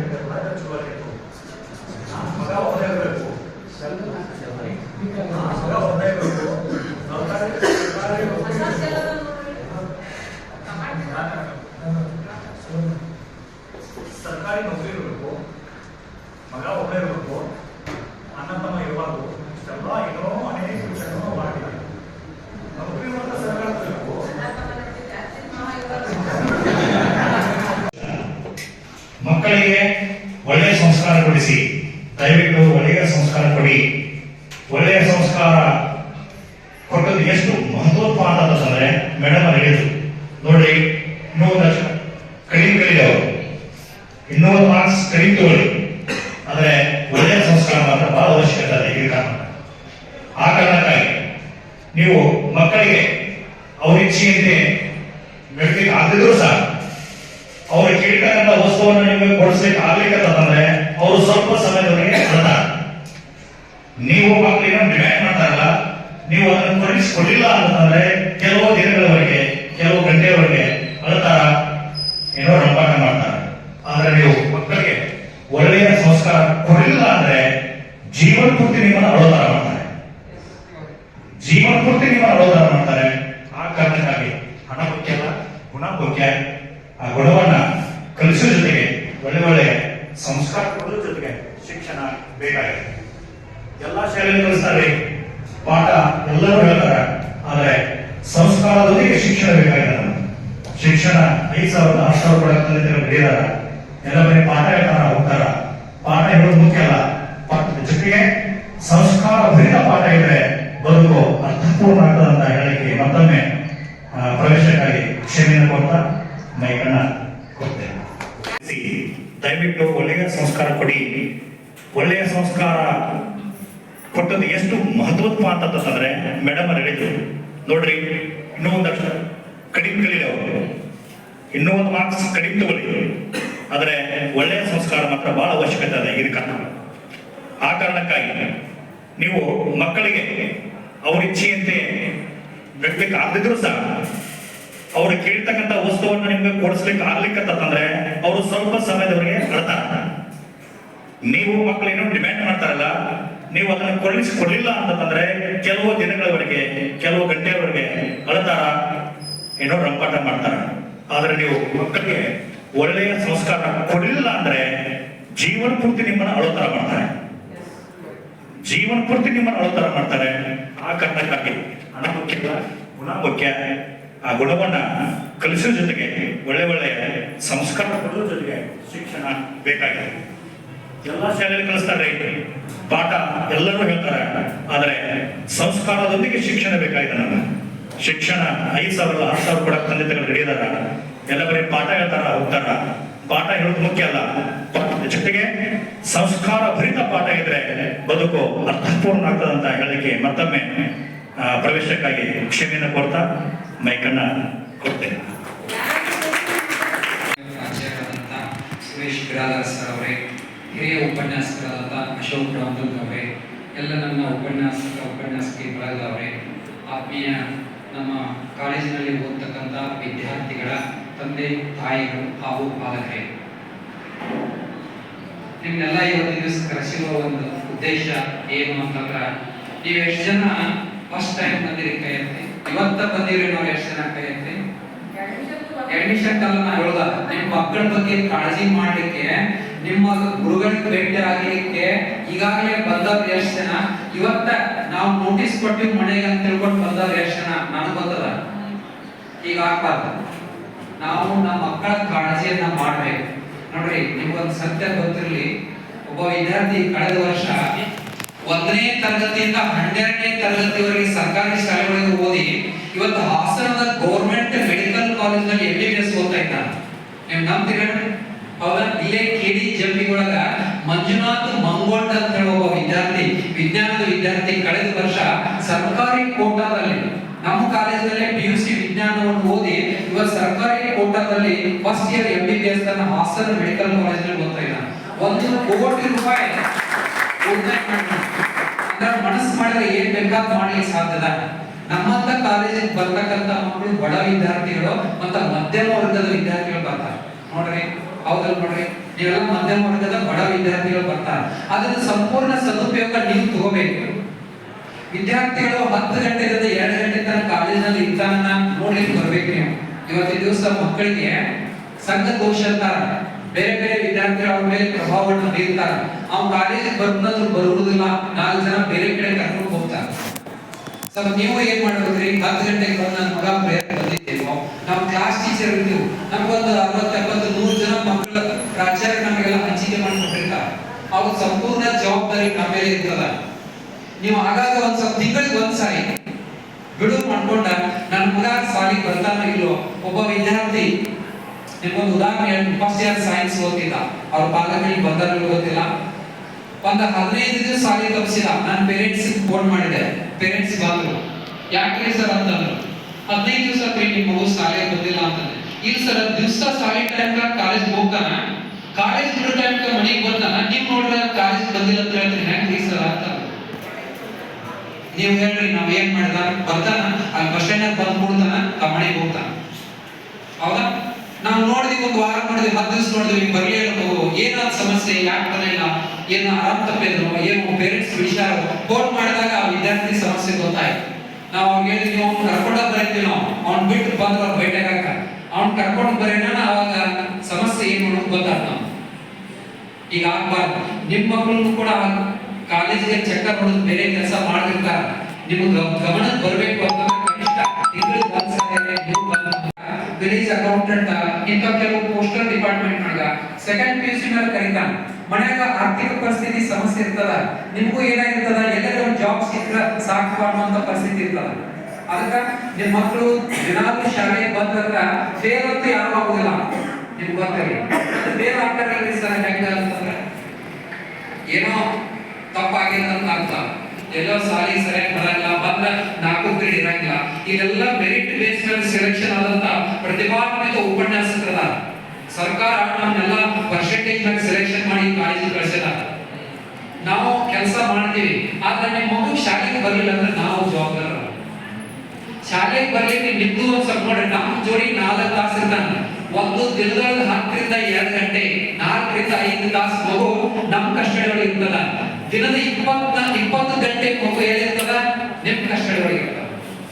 S4: ಚಲೋ ಆಗಿತ್ತು ಮಗ ಓದಿರ್ಬೇಕು ಮಗ ಓದಿರ್ಬೇಕು ಸರ್ಕಾರಿ ಸರ್ಕಾರಿ ನೌಕರಿ ಸರ್ಕಾರಿ ನೌಕರಿ ಇರಬೇಕು ಮಗ ಒಬ್ಬರೇ ಇರಬೇಕು ಅಣ್ಣ ತಮ್ಮ ಇರಬಾರ್ದು ಇಷ್ಟೆಲ್ಲ ಏನೋ ಅನೇಕ ವಿಷಯಗಳನ್ನು ಮಾಡಿದ್ದಾರೆ ನೌಕರಿ ಮಾತ್ರ ಸರ್ಕಾರ ಇರಬೇಕು ಮಕ್ಕಳಿಗೆ ಒಳ್ಳೆಯ ಸಂಸ್ಕಾರ ಕೊಡಿಸಿ ದಯವಿಟ್ಟು ಒಳ್ಳೆಯ ಸಂಸ್ಕಾರ ಕೊಡಿ ಒಳ್ಳೆಯ ಸಂಸ್ಕಾರ ಕೊಟ್ಟದ್ದು ಎಷ್ಟು ಮಹತ್ವಪಾದ ಅಂತಂದ್ರೆ ಮೇಡಮ್ ಹೇಳಿದ್ರು ನೋಡಿ ಇನ್ನೂ ಒಂದು ಲಕ್ಷ ಕಡಿಮೆ ಕಲಿದವರು ಇನ್ನೂ ಒಂದು ಮಾರ್ಕ್ಸ್ ಕಡಿಮೆ ತಗೊಳ್ಳಿ ಆದ್ರೆ ಒಳ್ಳೆಯ ಸಂಸ್ಕಾರ ಮಾತ್ರ ಬಹಳ ಅವಶ್ಯಕತೆ ಇದೆ ಈ ಕಾರಣ ಆ ಕಾರಣಕ್ಕಾಗಿ ನೀವು ಮಕ್ಕಳಿಗೆ ಅವ್ರ ವ್ಯಕ್ತಿಗೆ ಆಗಿದ್ರು ಸಹ ಅವರು ಕೇಳ್ತಕ್ಕಂಥ ವಸ್ತುವನ್ನು ನಿಮಗೆ ಕೊಡಿಸ್ಲಿಕ್ಕೆ ಆಗ್ಲಿಕ್ಕೆ ಅಂತಂದ್ರೆ ಅವರು ಸ್ವಲ್ಪ ಸಮಯದವರೆಗೆ ಬರ್ತಾರೆ. ನೀವು ಮಕ್ಕಳಿಗೆ ಡಿಮ್ಯಾಂಡ್ ಮಾಡ್ತಾರಲ್ಲ, ನೀವು ಅದನ್ನು ಕೊಡಿಸ್ಕೊಡ್ಲಿಲ್ಲ ಅಂತಂದ್ರೆ ಕೆಲವು ದಿನಗಳವರೆಗೆ, ಕೆಲವು ಗಂಟೆಯವರೆಗೆ ಅಳ್ತಾರ ಏನೋ ರಂಪಾಟ ಮಾಡ್ತಾರೆ. ಆದ್ರೆ ನೀವು ಮಕ್ಕಳಿಗೆ ಒಳ್ಳೆಯ ಸಂಸ್ಕಾರ ಕೊಡಲಿಲ್ಲ ಅಂದ್ರೆ ಜೀವನ ಪೂರ್ತಿ ನಿಮ್ಮನ್ನು ಅಳೋದಾರ ಮಾಡ್ತಾರೆ. ಜೀವನ ಪೂರ್ತಿ ನಿಮ್ಮನ್ನು ಅಳೋದಾರ ಮಾಡ್ತಾರೆ. ಹಣ ಮುಖ್ಯ ಗುಣ ಮುಖ್ಯ ಆ ಗುಣವನ್ನ ಕಲಿಸೋ ಜೊತೆಗೆ ಒಳ್ಳೆ ಒಳ್ಳೆ ಸಂಸ್ಕಾರ ಕೊಡೋದ್ರ ಜೊತೆಗೆ ಶಿಕ್ಷಣ ಬೇಕಾಗಿದೆ. ಎಲ್ಲಾ ಶಾಲೆಯಲ್ಲಿ ಕಲಿಸ್ತಾರೆ. ಪಾಠ ಎಲ್ಲರೂ ಹೇಳ್ತಾರೆ. ಆದ್ರೆ ಸಂಸ್ಕಾರದೊಂದಿಗೆ ಶಿಕ್ಷಣ ಬೇಕಾಗಿದೆ. ಶಿಕ್ಷಣ ಐದು ಸಾವಿರದ ಆರು ಸಾವಿರ ತಂದಿದ್ದಾರೆ ಬೆಳೆದಾರ ಎಲ್ಲ ಬರೀ ಪಾಠ ಹೇಳ್ತಾರ, ಹೋಗ್ತಾರ. ಪಾಠ ಹೇಳೋದು ಮುಖ್ಯ ಅಲ್ಲ. ಪಾಠದ ಜೊತೆಗೆ ಸಂಸ್ಕಾರ ಭರಿತ ಪಾಠ ಇದ್ರೆ ಬದುಕು ಅರ್ಥಪೂರ್ಣ ಆಗ್ತದಂತ ಹೇಳಿಕೆ ಮತ್ತೊಮ್ಮೆ ಪ್ರವೇಶಕ್ಕಾಗಿ ಕ್ಷಮೆಯನ್ನು ಕೊಡ್ತಾ ಮೈಕನ್ನ ಕೊಡ್ತೇನೆ. ದಯವಿಟ್ಟು ಒಳ್ಳೆಯ ಸಂಸ್ಕಾರ ಕೊಡಿ. ಒಳ್ಳೆಯ ಸಂಸ್ಕಾರ ಕೊಟ್ಟದ್ದು ಎಷ್ಟು ಮಹತ್ವದ ಮಾತು ಅಂತಂದ್ರೆ ಮೇಡಮ್ ಅವ್ರು ಹೇಳಿದ್ರು. ನೋಡ್ರಿ, ಇನ್ನೂ ಒಂದಷ್ಟು ಕಡಿಮೆ ಕಲೀಲಿ ಅವರು. ಇನ್ನೂ ಒಂದು ಮಾರ್ಕ್ಸ್ ಕಡಿಮೆ ತಗೊಳ್ಳಿ. ಆದರೆ ಒಳ್ಳೆಯ ಸಂಸ್ಕಾರ ಮಾತ್ರ ಬಹಳ ಅವಶ್ಯಕತೆ ಇದೆ ಇದಕ್ಕೆ ಆ ಕಾರಣಕ್ಕಾಗಿ ನೀವು ಮಕ್ಕಳಿಗೆ ಅವ್ರ ಇಚ್ಛೆಯಂತೆ ಬೆಳಗ್ಲಿಕ್ಕೆ ಆಗದಿದ್ರು ಸಹ ಅವರು ಕೇಳ್ತಕ್ಕಂಥ ವಸ್ತುವನ್ನು ನಿಮ್ಗೆ ಕೊಡಿಸ್ಲಿಕ್ಕೆ ಆಗ್ಲಿಕ್ಕೆ ಅಂತಂದ್ರೆ ಅವರು ಸ್ವಲ್ಪ ಸಮಯದವರೆಗೆ ಅಳ್ತಾರ. ನೀವು ಮಕ್ಕಳೇನೋ ಡಿಮ್ಯಾಂಡ್ ಮಾಡ್ತಾರಲ್ಲ ನೀವು ಅದನ್ನು ಕೊಡಿಸಿ ಕೊಡ್ಲಿಲ್ಲ ಅಂತಂದ್ರೆ ಕೆಲವು ದಿನಗಳವರೆಗೆ ಕೆಲವು ಗಂಟೆಯವರೆಗೆ ಅಳ್ತಾರ. ಏನೋ ರಂಪಾಟ ಮಾಡ್ತಾರ. ಆದ್ರೆ ನೀವು ಮಕ್ಕಳಿಗೆ ಒಳ್ಳೆಯ ಸಂಸ್ಕಾರ ಕೊಡಲಿಲ್ಲ ಅಂದ್ರೆ ಜೀವನ ಪೂರ್ತಿ ನಿಮ್ಮನ್ನ ಅಳೋತರ ಮಾಡ್ತಾರೆ. ಜೀವನ ಪೂರ್ತಿ ನಿಮ್ಮನ್ನ ಅಳೋತರ ಮಾಡ್ತಾರೆ ಆ ಕಾರಣಕ್ಕಾಗಿ. ಹಣ ಮುಖ್ಯ ಗುಣ ಮುಖ್ಯ ಆ ಗುಣವನ್ನ ಕಲಿಸೋ ಜೊತೆಗೆ ಒಳ್ಳೆ ಒಳ್ಳೆ ಸಂಸ್ಕಾರ ಕೊಡೋ ಜೊತೆಗೆ ಶಿಕ್ಷಣ ಬೇಕಾಗಿದೆ. ಎಲ್ಲ ಶಾಲೆಯಲ್ಲಿ ಕಲಿಸ್ತಾರೆ ಪಾಠ ಎಲ್ಲರೂ ಹೇಳ್ತಾರೆ. ಆದರೆ ಸಂಸ್ಕಾರದೊಂದಿಗೆ ಶಿಕ್ಷಣ ಬೇಕಾಗಿದೆ ನಮ್ಮ ಶಿಕ್ಷಣ ಐದು ಸಾವಿರ, ಆರು ಸಾವಿರ ಕೂಡ ತಂದೆ ತಗೊಂಡು ಎಲ್ಲ ಬರೀ ಪಾಠ ಹೇಳ್ತಾರ, ಹೋಗ್ತಾರ. ಪಾಠ ಹೇಳೋದು ಮುಖ್ಯ ಅಲ್ಲ. ಜೊತೆಗೆ ಸಂಸ್ಕಾರ ಭರಿತ ಪಾಠ ಇದ್ರೆ ಬದುಕು ಅರ್ಥಪೂರ್ಣ ಆಗ್ತದಂತ ಹೇಳಲಿಕ್ಕೆ ಮತ್ತೊಮ್ಮೆ ಪ್ರವೇಶಕ್ಕಾಗಿ ಕ್ಷಮೆಯನ್ನು ಕೊಡ್ತಾ ಮೈಕನ್ನ ಕೊಡ್ತೇನೆ.
S2: ಸುರೇಶ್ ಬಿರಾದರ್ ಸರ್ ಅವರೇ, ಹಿರಿಯ ಉಪನ್ಯಾಸಕರಾದಂಥ ಅಶೋಕ್ ರಾಮದುರ್ಗ್ ಅವರೇ, ಎಲ್ಲ ನನ್ನ ಉಪನ್ಯಾಸಕ, ಉಪನ್ಯಾಸಕಿ ಬಳಗದವರೇ ಆತ್ಮೀಯ ನಮ್ಮ ಕಾಲೇಜಿನಲ್ಲಿ ಓದ್ತಕ್ಕಂಥ ವಿದ್ಯಾರ್ಥಿಗಳ ತಂದೆ, ತಾಯಿಗಳು ಹಾಗೂ ಪಾಲಕರೇ. ನಿಮ್ಮನ್ನೆಲ್ಲ ಇವತ್ತಿನ ದಿವಸ ಕರೆಸಿರುವ ಒಂದು ಉದ್ದೇಶ ಏನು ಅಂತಂದ್ರೆ, ನೀವು ಎಷ್ಟು ಜನ ಫಸ್ಟ್ ಟೈಮ್ ಬಂದಿರಿ ಕೈ ಎತ್ತಿ ಇವತ್ತ ಬಂದಿರಿ ನಾವು ಎಷ್ಟು ಜನ ಕೈ ಎತ್ತಿ ಹೇಳ್ದ ನಿಮ್ಮ ಮಕ್ಕಳ ಬಗ್ಗೆ ಕಾಳಜಿ ಮಾಡ್ಲಿಕ್ಕೆ, ನಿಮ್ಮ ಗುರುಗಳಿಗೆ ಭೇಟಿ ಆಗಲಿಕ್ಕೆ ಈಗಾಗಲೇ ಬಂದವ್ರು ಎಷ್ಟು ಜನ ಇವತ್ತ ನಾವು ನೋಟಿಸ್ ಕೊಟ್ಟಿವಿ ಮನೆಗೆ ಅಂತ ತಿಳ್ಕೊಂಡು ಬಂದವ್ರು ಎಷ್ಟು ಜನ ನನಗೆ ಬಂದದ ಈಗ ಆಗ್ಬಾರ್ದು. ನಾವು ನಮ್ಮ ಮಕ್ಕಳ ಕಾಳಜಿಯನ್ನ ಮಾಡ್ಬೇಕು. ನೋಡ್ರಿ, ನಿಮ್ಗೊಂದು ಸತ್ಯ ಗೊತ್ತಿರ್ಲಿ. ಒಬ್ಬ ವಿದ್ಯಾರ್ಥಿ ಕಳೆದ ವರ್ಷ ಒಂದನೇ ತರಗತಿಯಿಂದ ಹನ್ನೆರಡನೇ ತರಗತಿವರೆಗೆ ಸರ್ಕಾರಿ ಶಾಲೆಗಳಿಗೆ ಓದಿ ಇವತ್ತು ಹಾಸನದ ಗೌರ್ಮೆಂಟ್ ಮೆಡಿಕಲ್ ಕಾಲೇಜ್ನಲ್ಲಿ ಎಂ ಬಿ ಬಿ ಎಸ್ ಓದ್ತಾ ಕೆಡಿ ಜಂಬಿ ಒಳಗ ಮಂಜುನಾಥ್ ಮಂಗೋಟ್ ಅಂತ ಹೇಳುವ ವಿದ್ಯಾರ್ಥಿ, ವಿಜ್ಞಾನದ ವಿದ್ಯಾರ್ಥಿ ಕಳೆದ ವರ್ಷ ಸರ್ಕಾರಿ ಕೋಟಾದಲ್ಲಿ, ನಮ್ಮ ಕಾಲೇಜಿನಲ್ಲೇ ಪಿ ಯು ಸಿ ವಿಜ್ಞಾನವನ್ನು ಓದಿ ಇವತ್ತು ಸರ್ಕಾರಿ ಕೋಟಾದಲ್ಲಿ first year M B B S Hassan medical ಕಾಲೇಜಿನಲ್ಲಿ ಓದ್ತಾ ಇದ್ದಾನೆ. ಒಂದು ಕೋಟಿ ರೂಪಾಯಿ. ಅಂದ್ರೆ ಮನಸ್ಸು ಮಾಡಿದ್ರೆ ಏನ್ ಬೇಕಾದ್ ಮಾಡ್ಲಿಕ್ಕೆ ಸಾಧ್ಯದ ನಮ್ಮಂತ ಕಾಲೇಜಿಗೆ ಬರ್ತಕ್ಕಂತ ಮಕ್ಕಳು ಬಡ ವಿದ್ಯಾರ್ಥಿಗಳು ಮತ್ತ ಮಧ್ಯಮ ವರ್ಗದ ವಿದ್ಯಾರ್ಥಿಗಳು ಬರ್ತಾರೆ. ನೋಡ್ರಿ, ಹೌದಲ್ಲ ನೋಡ್ರಿ? ನೀವೆಲ್ಲ ಮಧ್ಯಮ ವರ್ಗದ ಬಡ ವಿದ್ಯಾರ್ಥಿಗಳು ಬರ್ತಾರೆ. ಅದರ ಸಂಪೂರ್ಣ ಸದುಪಯೋಗ ನೀವು ತಗೋಬೇಕು. ವಿದ್ಯಾರ್ಥಿಗಳು ಹತ್ತು ಗಂಟೆಯಿಂದ ಎರಡು ಗಂಟೆ ತನಕ ಕಾಲೇಜಿನಲ್ಲಿ ಇರ್ತಾನ ನೋಡ್ಲಿಕ್ಕೆ ಬರ್ಬೇಕು ನೀವು. ಇವತ್ತಿನ ದಿವಸ ಮಕ್ಕಳಿಗೆ ಸಂಘ ದೋಷ ಅಂತಾರ ಬೇರೆ ಬೇರೆ ವಿದ್ಯಾರ್ಥಿಗಳು ಅವ್ರ ಮೇಲೆ ಪ್ರಭಾವವನ್ನು ಬೀರ್ತಾರ. ಅವ್ನ ಕಾಲೇಜಿಗೆ ಬಂದ್ರು ಬರುವುದಿಲ್ಲ. ನಾಲ್ಕು ಜನ ಬೇರೆ ಕಡೆ ಕರ್ಕೊಂಡು ಹೋಗ್ತಾರೆ. ಸ್ವಲ್ಪ ನೀವು ಏನ್ ಮಾಡ್ಬೇಕ್ರಿ? ಹತ್ತು ಗಂಟೆಗೆ ಬಂದು ನನ್ನ ಮಗ ಪ್ರೇಯರ್ ಬಂದಿದ್ದೇವೋ ನಾವು ಕ್ಲಾಸ್ ಟೀಚರ್ ಇರ್ತೀವಿ. ನಮ್ಗೊಂದು ಅರವತ್ತು, ಎಪ್ಪತ್ತು, ನೂರು ಜನ ಮಕ್ಕಳ ಪ್ರಾಚಾರ್ಯ ನಮಗೆಲ್ಲ ಹಂಚಿಕೆ ಮಾಡ್ಕೊಟ್ಟಿರ್ತಾರೆ. ಅವ್ರ ಸಂಪೂರ್ಣ ಜವಾಬ್ದಾರಿ ನಮ್ಮ ಮೇಲೆ ಇರ್ತದ. ನೀವು ಆಗಾಗ ಒಂದ್ ಸ್ವಲ್ಪ ತಿಂಗಳಿಗೆ ಒಂದ್ ಸಾರಿ ಬಿಡು ಮಾಡ್ಕೊಂಡ ನನ್ನ ಮಗ ಸಾಲಿಗೆ ಬರ್ತಾನೋ ಇಲ್ಲೋ ಒಬ್ಬ ವಿದ್ಯಾರ್ಥಿ ನಿಮ್ಗೊಂದು ಉದಾಹರಣೆ ಫಸ್ಟ್ ಇಯರ್ ಸೈನ್ಸ್ ಓದ್ತಿದ್ದ. ಅವ್ರ ಪಾಲಕರಿಗೆ ಬಂದಾರೋ ಗೊತ್ತಿಲ್ಲ. ಒಂದು ಹದಿನೈದು ದಿವಸ ಸಾಲಿ ತಪ್ಪಿಸಿಲ್ಲ ನಾನು ಪೇರೆಂಟ್ಸ್ ಫೋನ್ ಮಾಡಿದೆ. ಪೇರೆಂಟ್ಸ್ ಬಂದ್ರು. ಯಾಕೆ ಸರ್ ಅಂತಂದ್ರು. ಹದಿನೈದು ದಿವಸ ನಿಮ್ಮ ಮಗು ಶಾಲೆಗೆ ಬಂದಿಲ್ಲ ಅಂತಂದ್ರೆ ಇಲ್ಲ ಸರ್ ದಿವಸ ಸಾಲಿ ಟೈಮ್ ಕಾಲೇಜ್ ಹೋಗ್ತಾನ? ಕಾಲೇಜ್ ಬಿಡೋ ಟೈಮ್ ಮನೆಗೆ ಬರ್ತಾನ? ನೀವು ನೋಡಿದ್ರೆ ಕಾಲೇಜ್ ಬಂದಿಲ್ಲ ಅಂತ ಹೇಳ್ತೀರಿ. ಹೆಂಗ್ರಿ ಸರ್ ಅಂತ. ನೀವು ಹೇಳ್ರಿ, ನಾವ್ ಏನ್ ಮಾಡ್ದ? ಬರ್ತಾನ. ಅಲ್ಲಿ ಬಸ್ ಸ್ಟ್ಯಾಂಡ್ ಬಂದ್ ಕೊಡ್ತಾನ ಆ ಮನೆಗೆ ಹೋಗ್ತಾನ. ಹೌದಾ? ನಾವು ನೋಡಿದ್ವಿ, ಒಂದು ವಾರ ನೋಡಿದ್ವಿ, ಹತ್ತು ದಿವಸ ನೋಡಿದ್ವಿ ಬರ್ಲೇ ಇಲ್ಲ ಸಮಸ್ಯೆ ಏನಾದ ಸಮಸ್ಯೆ, ಯಾಕೆ ಬರಲಿಲ್ಲ ಏನು ಆರಾಮ್ ತಪ್ಪಿದ್ರು ಏನು ಪೇರೆಂಟ್ಸ್ ವಿಚಾರ ಫೋನ್ ಮಾಡಿದಾಗ ಆ ವಿದ್ಯಾರ್ಥಿ ಸಮಸ್ಯೆ ಗೊತ್ತಾಯ್ತು. ನಾವು ಅವ್ರಿಗೆ ಹೇಳಿದ್ವಿ, ಅವ್ನು ಕರ್ಕೊಂಡ ಬರೀತೀವಿ ನಾವು. ಅವ್ನ್ ಬಿಟ್ಟು ಬಂದ್ರು ಅವ್ರು ಭೇಟಿಯಾಗಕ್ಕ ಅವ್ನ್ ಕರ್ಕೊಂಡು ಬರೋಣ ಅವಾಗ ಸಮಸ್ಯೆ ಏನು ಅನ್ನೋದು ಗೊತ್ತಾಗ್ತ ನಾವು. ಈಗ ಆಗ್ಬಾರ್ದು. ನಿಮ್ಮ ಮಕ್ಕಳನ್ನು ಕೂಡ ಕಾಲೇಜಿಗೆ ಚಕ್ಕರ್ ಹೊಡೆದು ಬೇರೆ ಕೆಲಸ ಮಾಡಿರ್ತಾರ ನಿಮ್ಗೆ ಗಮನಕ್ಕೆ ಬರಬೇಕು ಅಂತ ವಿಲೇಜ್ ಅಕೌಂಟೆಂಟ್ ಇಂಥ ಕೆಲವು ಪೋಸ್ಟಲ್ ಡಿಪಾರ್ಟ್ಮೆಂಟ್ ನಾಗ ಸೆಕೆಂಡ್ ಪಿ ಯು ಸಿ ಮೇಲೆ ಮನ್ಯಾಗ ಆರ್ಥಿಕ ಪರಿಸ್ಥಿತಿ ಸಮಸ್ಯೆ ಇರ್ತದ, ನಿಮಗೂ ಏನಾಗಿರ್ತದ ಎಲ್ಲರೂ ಒಂದು ಜಾಬ್ ಸಿಕ್ಕ ಸಾಕು ಅನ್ನುವಂತ ಪರಿಸ್ಥಿತಿ ಇರ್ತದ. ಅದಕ್ಕ ನಿಮ್ ಮಕ್ಕಳು ದಿನಾಲು ಶಾಲೆಗೆ ಬಂದಾಗ ಫೇಲ್ ಅಂತೂ ಯಾರು ಆಗುದಿಲ್ಲ. ನಿಮ್ಗೆ ಗೊತ್ತಾಗಿ ಫೇಲ್ ಆಗ್ತಾರಲ್ರಿ ಸರ್, ಹೆಂಗ ಅಂತಂದ್ರೆ ಏನೋ ತಪ್ಪಾಗಿಲ್ಲ ಅಂತ ಅರ್ಥ. ಎಲ್ಲೋ ಸಾಲಿ ಸರಿಯಾಗಿ ಬರಂಗಿಲ್ಲ, ಬಂದ ನಾಲ್ಕು ಗ್ರೇಡ್ ಇರಂಗಿಲ್ಲ. ಇದೆಲ್ಲ ಮೆರಿಟ್ ಬೇಸ್ ಸೆಲೆಕ್ಷನ್ ಆದಂತ ಪ್ರತಿಭಾನ್ವಿತ ಉಪನ್ಯಾಸಕರದ ಸರ್ಕಾರ ನಮ್ಮನ್ನೆಲ್ಲ ಪರ್ಸೆಂಟೇಜ್ ಮೇಲೆ ಸೆಲೆಕ್ಷನ್ ಮಾಡಿ ಕಾಲೇಜಿಗೆ ಕಳ್ಸಿದ ನಾವು ಕೆಲಸ ಮಾಡ್ತೀವಿ, ಆದ್ರೆ ನಿಮ್ಮ ಮಗು ಶಾಲೆಗೆ ಬರಲಿಲ್ಲ ಅಂದ್ರೆ ನಾವು ಜವಾಬ್ದಾರ. ಶಾಲೆಗೆ ಬರ್ಲಿಕ್ಕೆ ನಿಂತು ಒಂದ್ ಸ್ವಲ್ಪ ನೋಡಿ ನಮ್ಮ ಜೋಡಿ ನಾಲ್ಕು ತಾಸು ಇರ್ತಾನೆ. ಒಂದು ದಿನದಲ್ಲಿ ಹತ್ತರಿಂದ ಎರಡು ಗಂಟೆ, ನಾಲ್ಕರಿಂದ ಐದು ತಾಸು ಮಗು ನಮ್ಮ ಕಷ್ಟಡಿ ಒಳಗೆ ಇರ್ತದ. ದಿನದ ಇಪ್ಪತ್ತ ಇಪ್ಪತ್ತು ಗಂಟೆ ಮಗು ಏನಿರ್ತದ ನಿಮ್ಮ ಇರ್ತದ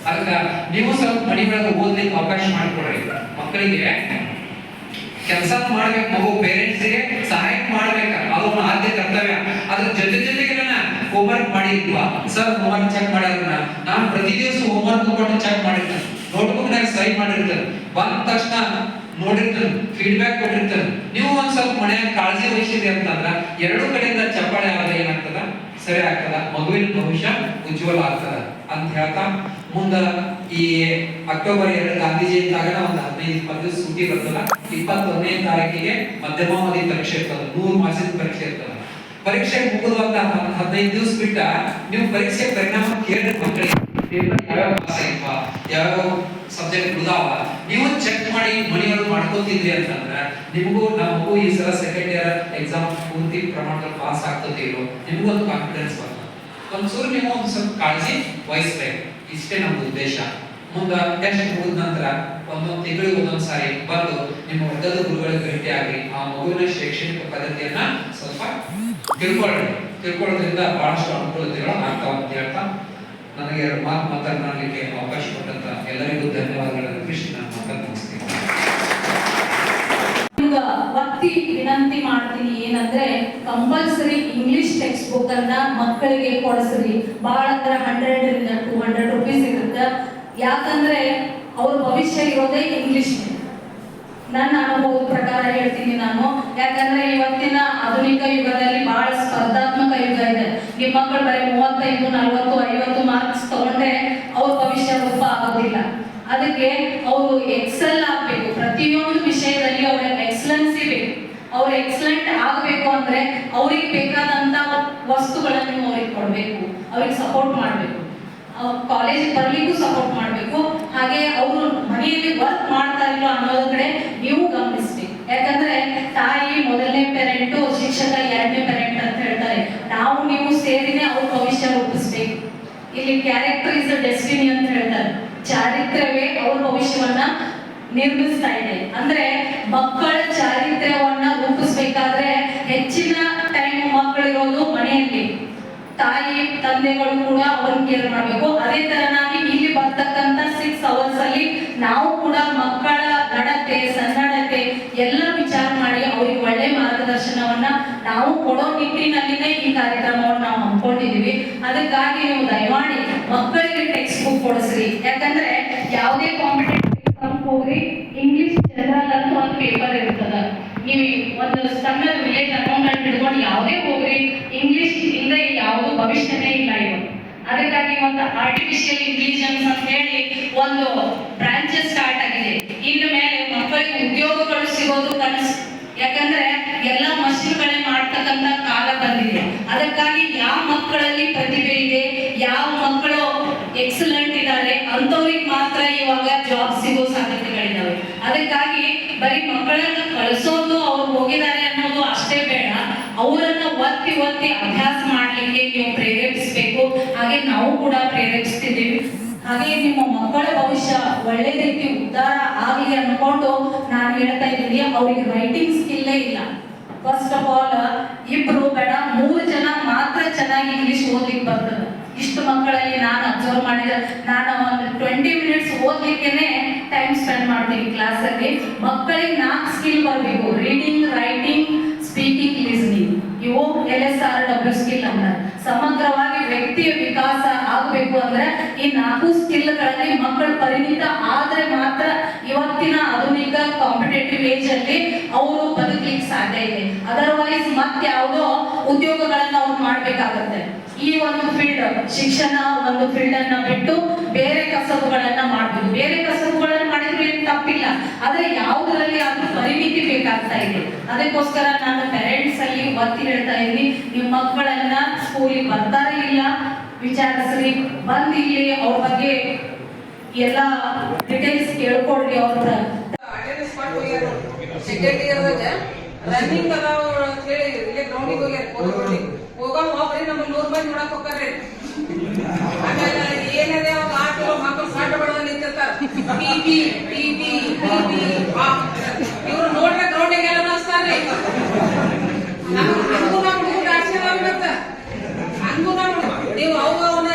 S2: ಅದಕ್ಕ ನೀವು ಸ್ವಲ್ಪ ಮನೆ ಒಳಗೆ ಓದ್ಲಿಕ್ಕೆ ಅವಕಾಶ ಮಾಡಿಕೊಡ್ರಿ. ಮಕ್ಕಳಿಗೆ ಕೆಲಸ ಮಾಡ್ಬೇಕು, ಮಗು ಪೇರೆಂಟ್ಸ್ಗೆ ಸಹಾಯ ಮಾಡ್ಬೇಕು ಅದು ಆದ್ಯ ಕರ್ತವ್ಯ. ಅದ್ರ ಜೊತೆ ಜೊತೆಗೆ ಹೋಮ್ವರ್ಕ್ ಮಾಡಿದ್ವಾ? ಸರ್ ಹೋಮ್ವರ್ಕ್ ಚೆಕ್ ಮಾಡ್ಯಾರ ನಾನು ಪ್ರತಿ ದಿವಸ ಹೋಮ್ವರ್ಕ್ ಕೊಟ್ಟು ಚೆಕ್ ಮಾಡಿರ್ತಾನೆ ನೋಟ್ಬುಕ್ ನಾಗ ಸಹಿ ಮಾಡಿರ್ತೇನೆ ಬಂದ ತಕ್ಷಣ ನೋಡಿರ್ತೇನೆ ಫೀಡ್ಬ್ಯಾಕ್ ಕೊಟ್ಟಿರ್ತೇನೆ ನೀವು ಒಂದ್ ಸ್ವಲ್ಪ ಮನೆಯಾಗ ಕಾಳಜಿ ವಹಿಸಿದೆ ಅಂತಂದ್ರ ಎರಡೂ ಕಡೆಯಿಂದ ಚಪ್ಪಾಳೆ ಆದ್ರೆ ಏನಾಗ್ತದ? ಸರಿ ಆಗ್ತದ. ಮಗುವಿನ ಭವಿಷ್ಯ ಉಜ್ವಲ ಆಗ್ತದ ಅಂತ ಹೇಳ್ತಾ ಮುಂದ ಈ ಅಕ್ಟೋಬರ್ ಎರಡು ಗಾಂಧಿ ಜಯಂತಿ ಆಗನ ಒಂದು ಹದಿನೈದು ಇಪ್ಪತ್ತು ಸುದ್ದಿ ಬರ್ತದ. ಇಪ್ಪತ್ತೊಂದನೇ ತಾರೀಕಿಗೆ ಮಧ್ಯಮಾವಧಿ ಪರೀಕ್ಷೆ ಇರ್ತದ. ನೂರು ಮಾಸದ ಪರೀಕ್ಷೆ ಇರ್ತದ. ಪರೀಕ್ಷೆ ಮುಗಿದ ಹದಿನೈದು ದಿವಸ ಬಿಟ್ಟ ನೀವು ಪರೀಕ್ಷೆ ಪರಿಣಾಮ ಕೇಳಿ ಮಕ್ಕಳಿಗೆ ಸಬ್ಜೆಕ್ಟ್ ಉಳಿದಾವ? ನೀವು ಚೆಕ್ ಮಾಡಿ ಮನೆಯವರು ಮಾಡ್ಕೋತಿದ್ರಿ ಅಂತಂದ್ರೆ ನಿಮಗೂ ನಮಗೂ ಮಗು ಈ ಸಲ ಸೆಕೆಂಡ್ ಇಯರ್ ಎಕ್ಸಾಮ್ ಪೂರ್ತಿ ಪ್ರಮಾಣದಲ್ಲಿ ಪಾಸ್ ಆಗ್ತದೆ ಇರೋ ನಿಮಗೂ ಒಂದು ಕಾನ್ಫಿಡೆನ್ಸ್ ಬರ್ತದೆ. ಒಂದ್ಸೂರು ನೀವು ಒಂದು ಸ್ವಲ್ಪ ಕಾಳಜಿ ವಹಿಸ್ಬೇಕು. ಇಷ್ಟೇ ನಮ್ಮ ಉದ್ದೇಶ? ಮುಂದ ಟೆಸ್ಟ್ ಮುಗಿದ ನಂತರ ಒಂದೊಂದು ತಿಂಗಳಿಗೆ ಒಂದೊಂದು ಸಾರಿ ಬಂದು ನಿಮ್ಮ ವರ್ಗದ ಗುರುಗಳಿಗೆ ಭೇಟಿಯಾಗಿ ಆ ಮಗುವಿನ ಶೈಕ್ಷಣಿಕ ಪದ್ಧತಿಯನ್ನ ಸ್ವಲ್ಪ ತಿಳ್ಕೊಳ್ಳಿ. ತಿಳ್ಕೊಳ್ಳೋದ್ರಿಂದ ಬಹಳಷ್ಟು ಅನುಕೂಲತೆಗಳು ಆಗ್ತಾವ ಅಂತ ಹೇಳ್ತಾ ನನಗೆ ಎರಡು ಮಾತು ಮಾತನಾಡಲಿಕ್ಕೆ ಅವಕಾಶ ಕೊಟ್ಟಂತ ಎಲ್ಲರಿಗೂ ಧನ್ಯವಾದಗಳನ್ನು ಕೃಷ್ಣ ನಾನು
S5: ಒತ್ತಿ ವಿನಂತಿ ಮಾಡ್ತೀನಿ ಏನಂದ್ರೆ ಕಂಪಲ್ಸರಿ ಇಂಗ್ಲಿಷ್ ಟೆಕ್ಸ್ಟ್ ಬುಕ್ ಅನ್ನ ಮಕ್ಕಳಿಗೆ ಕೊಡಿಸ್ರಿ. ಬಹಳ ಅಂದ್ರೆ ಹಂಡ್ರೆಡ್ ಇಂದ ಟೂ ಹಂಡ್ರೆಡ್ ರುಪೀಸ್ ಇರುತ್ತೆ. ಯಾಕಂದ್ರೆ ಅವ್ರ ಭವಿಷ್ಯ ಇರೋದೇ ಇಂಗ್ಲಿಷ್ ನನ್ನ ಅನುಭವದ ಪ್ರಕಾರ ಹೇಳ್ತೀನಿ ನಾನು. ಯಾಕಂದ್ರೆ ಇವತ್ತಿನ ಆಧುನಿಕ ಯುಗದಲ್ಲಿ ಬಹಳ ಸ್ಪರ್ಧಾತ್ಮಕ ಯುಗ ಇದೆ. ನಿಮ್ಮ ಮಕ್ಕಳು ಬರೀ ಮೂವತ್ತೈದು, ನಲ್ವತ್ತು, ಐವತ್ತು ಮಾರ್ಕ್ಸ್ ತಗೊಂಡ್ರೆ ಅವ್ರ ಭವಿಷ್ಯ ರೂಪ ಆಗೋದಿಲ್ಲ. ಅದಕ್ಕೆ ಅವರು ಎಕ್ಸೆಲ್ ಆಗ್ಬೇಕು ಪ್ರತಿಯೊಂದು ವಿಷಯದಲ್ಲಿ ಅವರ ಅವ್ರು ಎಕ್ಸಲೆಂಟ್ ಆಗಬೇಕು ಅಂದ್ರೆ ಅವ್ರಿಗೆ ಬೇಕಾದಂತ ವಸ್ತುಗಳನ್ನು ನೀವು ಅವ್ರಿಗೆ ಕೊಡಬೇಕು, ಅವ್ರಿಗೆ ಸಪೋರ್ಟ್ ಮಾಡಬೇಕು. ಕಾಲೇಜ್ ಬರ್ಲಿಕ್ಕೂ ಸಪೋರ್ಟ್ ಮಾಡಬೇಕು. ಹಾಗೆ ಅವರು ಮನೆಯಲ್ಲಿ ವರ್ಕ್ ಮಾಡ್ತಾ ಇಲ್ಲ ಅನ್ನೋದ್ರ ಕಡೆ ನೀವು ಗಮನಿಸ್ಬೇಕು. ಯಾಕಂದ್ರೆ ತಾಯಿ ಮೊದಲನೇ ಪೇರೆಂಟು ಶಿಕ್ಷಕ ಎರಡನೇ ಪೇರೆಂಟ್ ಅಂತ ಹೇಳ್ತಾರೆ. ನಾವು ನೀವು ಸೇರಿನೇ ಅವ್ರ ಭವಿಷ್ಯ ರೂಪಿಸ್ಬೇಕು. ಇಲ್ಲಿ ಕ್ಯಾರೆಕ್ಟರ್ ಇಸ್ ಡೆಸ್ಟಿನಿ ಅಂತ ಹೇಳ್ತಾರೆ. ಚಾರಿತ್ರ್ಯವೇ ಅವ್ರ ಭವಿಷ್ಯವನ್ನ ನಿರ್ಮಿಸ್ತಾ ಇದೆ ಅಂದ್ರೆ ಮಕ್ಕಳ ಚಾರಿತ್ರ್ಯವನ್ನ ರೂಪಿಸ್ಬೇಕಾದ್ರೆ ಹೆಚ್ಚಿನ ಟೈಮ್ ಮಕ್ಕಳಿರೋದು ಮನೆಯಲ್ಲಿ. ತಾಯಿ, ತಂದೆಗಳು ಕೂಡ ಅವ್ರನ್ನ ಕೇರ್ ಮಾಡಬೇಕು. ಅದೇ ತರನಾಗಿ ಇಲ್ಲಿ ಬರ್ತಕ್ಕಂತ ಸಿಕ್ಸ್ ಅವರ್ಸ್ ಅಲ್ಲಿ ನಾವು ಕೂಡ ಮಕ್ಕಳ ನಡತೆ ಸನ್ನಡತೆ ಎಲ್ಲ ವಿಚಾರ ಮಾಡಿ ಅವ್ರಿಗೆ ಒಳ್ಳೆ ಮಾರ್ಗದರ್ಶನವನ್ನ ನಾವು ಕೊಡೋ ನಿಟ್ಟಿನಲ್ಲಿನೇ ಈ ಕಾರ್ಯಕ್ರಮವನ್ನು ನಾವು ಹಮ್ಮಿಕೊಂಡಿದೀವಿ ಅದಕ್ಕಾಗಿ ನೀವು ದಯಮಾಡಿ ಮಕ್ಕಳಿಗೆ ಟೆಕ್ಸ್ಟ್ ಬುಕ್ ಕೊಡಿಸ್ರಿ. ಯಾಕಂದ್ರೆ ಯಾವುದೇ ಕಾಂಪಿಟೇಟಿವ್ ಎಕ್ಸಾಮ್ ಹೋಗ್ರಿ ಇಂಗ್ಲಿಷ್ ಜನರಲ್ ಅಂತ ಒಂದು ಪೇಪರ್ ಇರ್ತದ ನೀವು ಒಂದು ಸಣ್ಣ ವಿಲೇಜ್ ಅಕೌಂಟೆಂಟ್ ಹಿಡ್ಕೊಂಡು ಯಾವುದೇ ಹೋಗ್ರಿ ಇಂಗ್ಲಿಷ್ ಇಂದ ಯಾವುದು ಭವಿಷ್ಯನೇ ಇಲ್ಲ ಇವತ್ತು ಅದಕ್ಕಾಗಿ ಒಂದು ಆರ್ಟಿಫಿಷಿಯಲ್ ಇಂಟೆಲಿಜೆನ್ಸ್ ಅಂತ ಹೇಳಿ ಒಂದು ಬ್ರಾಂಚಸ್ ಸ್ಟಾರ್ಟ್ ಆಗಿದೆ. ಇನ್ನು ಮೇಲೆ ಮಕ್ಕಳಿಗೆ ಉದ್ಯೋಗಗಳು ಸಿಗೋದು ಕನಸು. ಯಾಕಂದ್ರೆ ಎಲ್ಲ ಮಷಿನ್ಗಳೇ ಮಾಡ್ತಕ್ಕಂತ ಕಾಲ ಬಂದಿದೆ. ಅದಕ್ಕಾಗಿ ಯಾವ ಮಕ್ಕಳಲ್ಲಿ ಪ್ರತಿಭೆ ಇದೆ, ಯಾವ ಮಕ್ಕಳು ಎಕ್ಸಲೆಂಟ್ ಇದ್ದಾರೆ. ಅಂತವ್ರಿಗೆ ಮಾತ್ರ ಇವಾಗ ಜಾಬ್ ಸಿಗೋ ಸಾಧ್ಯತೆಗಳಿದಾವೆ ಅದಕ್ಕಾಗಿ ಬರೀ ಮಕ್ಕಳನ್ನ ಕಳಿಸೋದು ಅವ್ರು ಹೋಗಿದ್ದಾರೆ ಅನ್ನೋದು ಅಷ್ಟೇ ಬೇಡ. ಅವರನ್ನ ಒತ್ತಿ ಒತ್ತಿ ಅಭ್ಯಾಸ ಮಾಡ್ಲಿಕ್ಕೆ ನೀವು ಪ್ರೇರೇಪಿಸಬೇಕು. ಹಾಗೆ ನಾವು ಕೂಡ ಪ್ರೇರೇಪಿಸ್ತಿದ್ದೀವಿ. ಹಾಗೆ ನಿಮ್ಮ ಮಕ್ಕಳ ಭವಿಷ್ಯ ಒಳ್ಳೆ ರೀತಿ ಉದ್ಧಾರ ಆಗಲಿ ಅನ್ಕೊಂಡು ನಾನು ಹೇಳ್ತಾ ಇದ್ದೀನಿ, ಅವ್ರಿಗೆ ರೈಟಿಂಗ್ ಸ್ಕಿಲ್ಲೇ ಇಲ್ಲ. ಫಸ್ಟ್ ಆಫ್ ಆಲ್ ಇಬ್ರು ಬೇಡ, ಮೂರು ಜನ ಮಾತ್ರ ಚೆನ್ನಾಗಿ ಇಂಗ್ಲಿಷ್ ಓದ್ಲಿಕ್ಕೆ ಬರ್ತದೆ ಇಷ್ಟು ಮಕ್ಕಳಲ್ಲಿ ನಾನು ಅಬ್ಸರ್ವ್ ಮಾಡಿದ ನಾನು ಒಂದು ಟ್ವೆಂಟಿ ಮಿನಿಟ್ಸ್ ಓದ್ಲಿಕ್ಕೆ ಟೈಮ್ ಸ್ಪೆಂಡ್ ಮಾಡ್ತೀನಿ ಕ್ಲಾಸಲ್ಲಿ ಮಕ್ಕಳಿಗೆ ನಾಲ್ಕು ಸ್ಕಿಲ್ ಬರಬೇಕು. ರೀಡಿಂಗ್ ರೈಟಿಂಗ್ ಸ್ಪೀಕಿಂಗ್ ಲಿಸ್ನಿಂಗ್ ಇವು L S R W skill ಅಂತ ಸಮಗ್ರವಾಗಿ ವ್ಯಕ್ತಿಯ ವಿಕಾಸ ಆಗಬೇಕು ಅಂದ್ರೆ ಈ ನಾಲ್ಕು ಸ್ಕಿಲ್ಗಳಲ್ಲಿ ಮಕ್ಕಳು ಪರಿಣಿತ ಆದ್ರೆ ಮಾತ್ರ ಇವತ್ತಿನ ಆಧುನಿಕ ಕಾಂಪಿಟೇಟಿವ್ ಏಜ್ ಅಲ್ಲಿ ಅವರು ಬದುಕಲಿಕ್ಕೆ ಸಾಧ್ಯ ಇದೆ. ಅದರ್ವೈಸ್ ಮತ್ತೆ ಯಾವುದೋ ಉದ್ಯೋಗಗಳನ್ನ ಅವ್ರು ಮಾಡ್ಬೇಕಾಗತ್ತೆ. ಈ ಒಂದು ಫೀಲ್ಡ್ ಶಿಕ್ಷಣ ಒಂದು ಫೀಲ್ಡ್ ಅನ್ನ ಬಿಟ್ಟು ಬೇರೆ ಕಸಬುಗಳನ್ನ ಮಾಡ್ಬೋದು ಬೇರೆ ಕಸಬುಗಳನ್ನ ಮಾಡಿದ್ರು ಏನ್ ತಪ್ಪಿಲ್ಲ ಆದ್ರೆ ಯಾವುದರಲ್ಲಿ ಆದ್ರೂ ಪರಿಮಿತಿ ಬೇಕಾಗ್ತಾ ಇದೆ. ಅದಕ್ಕೋಸ್ಕರ ನಾನು ಪೇರೆಂಟ್ಸ್ ಅಲ್ಲಿ ಒತ್ತಿ ಹೇಳ್ತಾ ಇದ್ದೀನಿ. ನಿಮ್ಮ ಮಕ್ಕಳನ್ನ ಸ್ಕೂಲಿಗೆ ಬರ್ತಾರೆ ಇಲ್ಲ, ವಿಚಾರಿಸ್ರಿ. ಬಂದ್ ಅವ್ರ ಬಗ್ಗೆ ಎಲ್ಲ ಡೀಟೇಲ್ಸ್ ಕೇಳ್ಕೊಡ್ರಿ ಅವ್ರ
S1: ಸೆಕೆಂಡ್ ಇಯರ್ದಾಗ ರನ್ನಿಂಗ್ ಅದಾವ ಅಂತ ಹೇಳಿ, ಇಲ್ಲೇ ಗ್ರೌಂಡಿಗೆ ಹೋಗ್ಯಾರ ಕೋಲ್ಗೊಂಡಿ ಹೋಗೋ ಹೋಗ್ರಿ ನಮ್ಗೆ ನೂರ್ ಮಂದಿ ನೋಡಕ್ ಹೋಗ್ತಾರ್ರಿ ಟಿವಿ ಟಿವಿ ಟಿವಿ ಇವ್ರು ನೋಡ್ರೆ ಗ್ರೌಂಡಿಗೆ ಎಲ್ಲ ನಮ್ಗೆ ಹಂಗೂ ನಾವು ಹುಡುಗ ಆಶೀರ್ವಾದ ಮತ್ತ ಹಂಗೂ ನಾವು ನೀವು ಅವಾಗ ಅವನ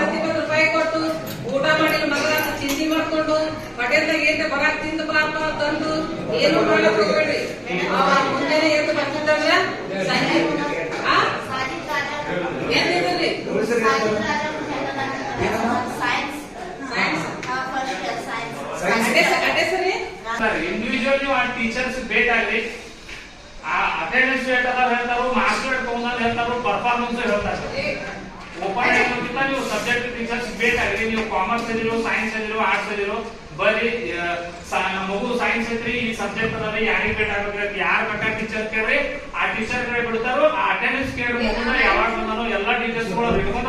S1: ಹತ್ತು ರೂಪಾಯಿ ಕೊಟ್ಟು ಊಟ ಮಾಡಿ ಮಗಳ ಚಿಂತೆ ಮಾಡ್ಕೊಂಡು ಹೋಟೆಲ್ದಾಗ ಏನ್ ಬರಾಕ್ ತಿಂದು ಬಾಪ ತಂದು ಏನು ಮಾಡಕ್ ಹೋಗ್ಬೇಡ್ರಿ ಅವ ಮುಂಜಾನೆ ಎದ್ದು ಬರ್ತಿದ್ದಾಗ ಸಂಜೆ ಏನಿದ್ರಿ
S6: ಇಂಡಿವಿಜುವಲ್ ನೀವು ಆ ಟೀಚರ್ಸ್ ಬೇಟ್ ಆಗ್ಲಿ ಆ ಅಟೆಂಡೆನ್ಸ್ ರೇಟ್ ಅದಾವ ಹೇಳ್ತಾರೋ ಮಾರ್ಕ್ಸ್ ರೇಟ್ ತಗೊಂಡ್ ಹೇಳ್ತಾರೋ ಪರ್ಫಾರ್ಮೆನ್ಸ್ ಹೇಳ್ತಾರೆ. ಓಪನ್ ಆಗೋಕ್ಕಿಂತ ನೀವು ಸಬ್ಜೆಕ್ಟ್ ಟೀಚರ್ಸ್ ಬೇಕಾಗ್ರಿ ನೀವು ಕಾಮರ್ಸ್ ಅಲ್ಲಿರೋ ಸೈನ್ಸ್ ಅದಿರೋ ಆರ್ಟ್ಸ್ ಅಲ್ಲಿರೋ ಬರೀ ಮಗು ಸೈನ್ಸ್ ಐತ್ರಿ ಈ ಸಬ್ಜೆಕ್ಟ್ ಅದಾವ್ರಿ ಯಾರಿಗೆ ಬೇಕಾಗ್ಬೇಕು ಯಾರ್ ಬೇಕಾ ಟೀಚರ್ ಕೇಳ್ರಿ? ಆ ಟೀಚರ್ ಕೇಳಿ ಬಿಡ್ತಾರೋ ಆ ಅಟೆಂಡೆನ್ಸ್ ಕೇಳಿ ಮಗುನ ಯಾವಾಗ ಬಂದಾನೋ ಎಲ್ಲಾ ಟೀಚರ್ಸ್ಗಳು ಹಿಡ್ಕೊಂಡ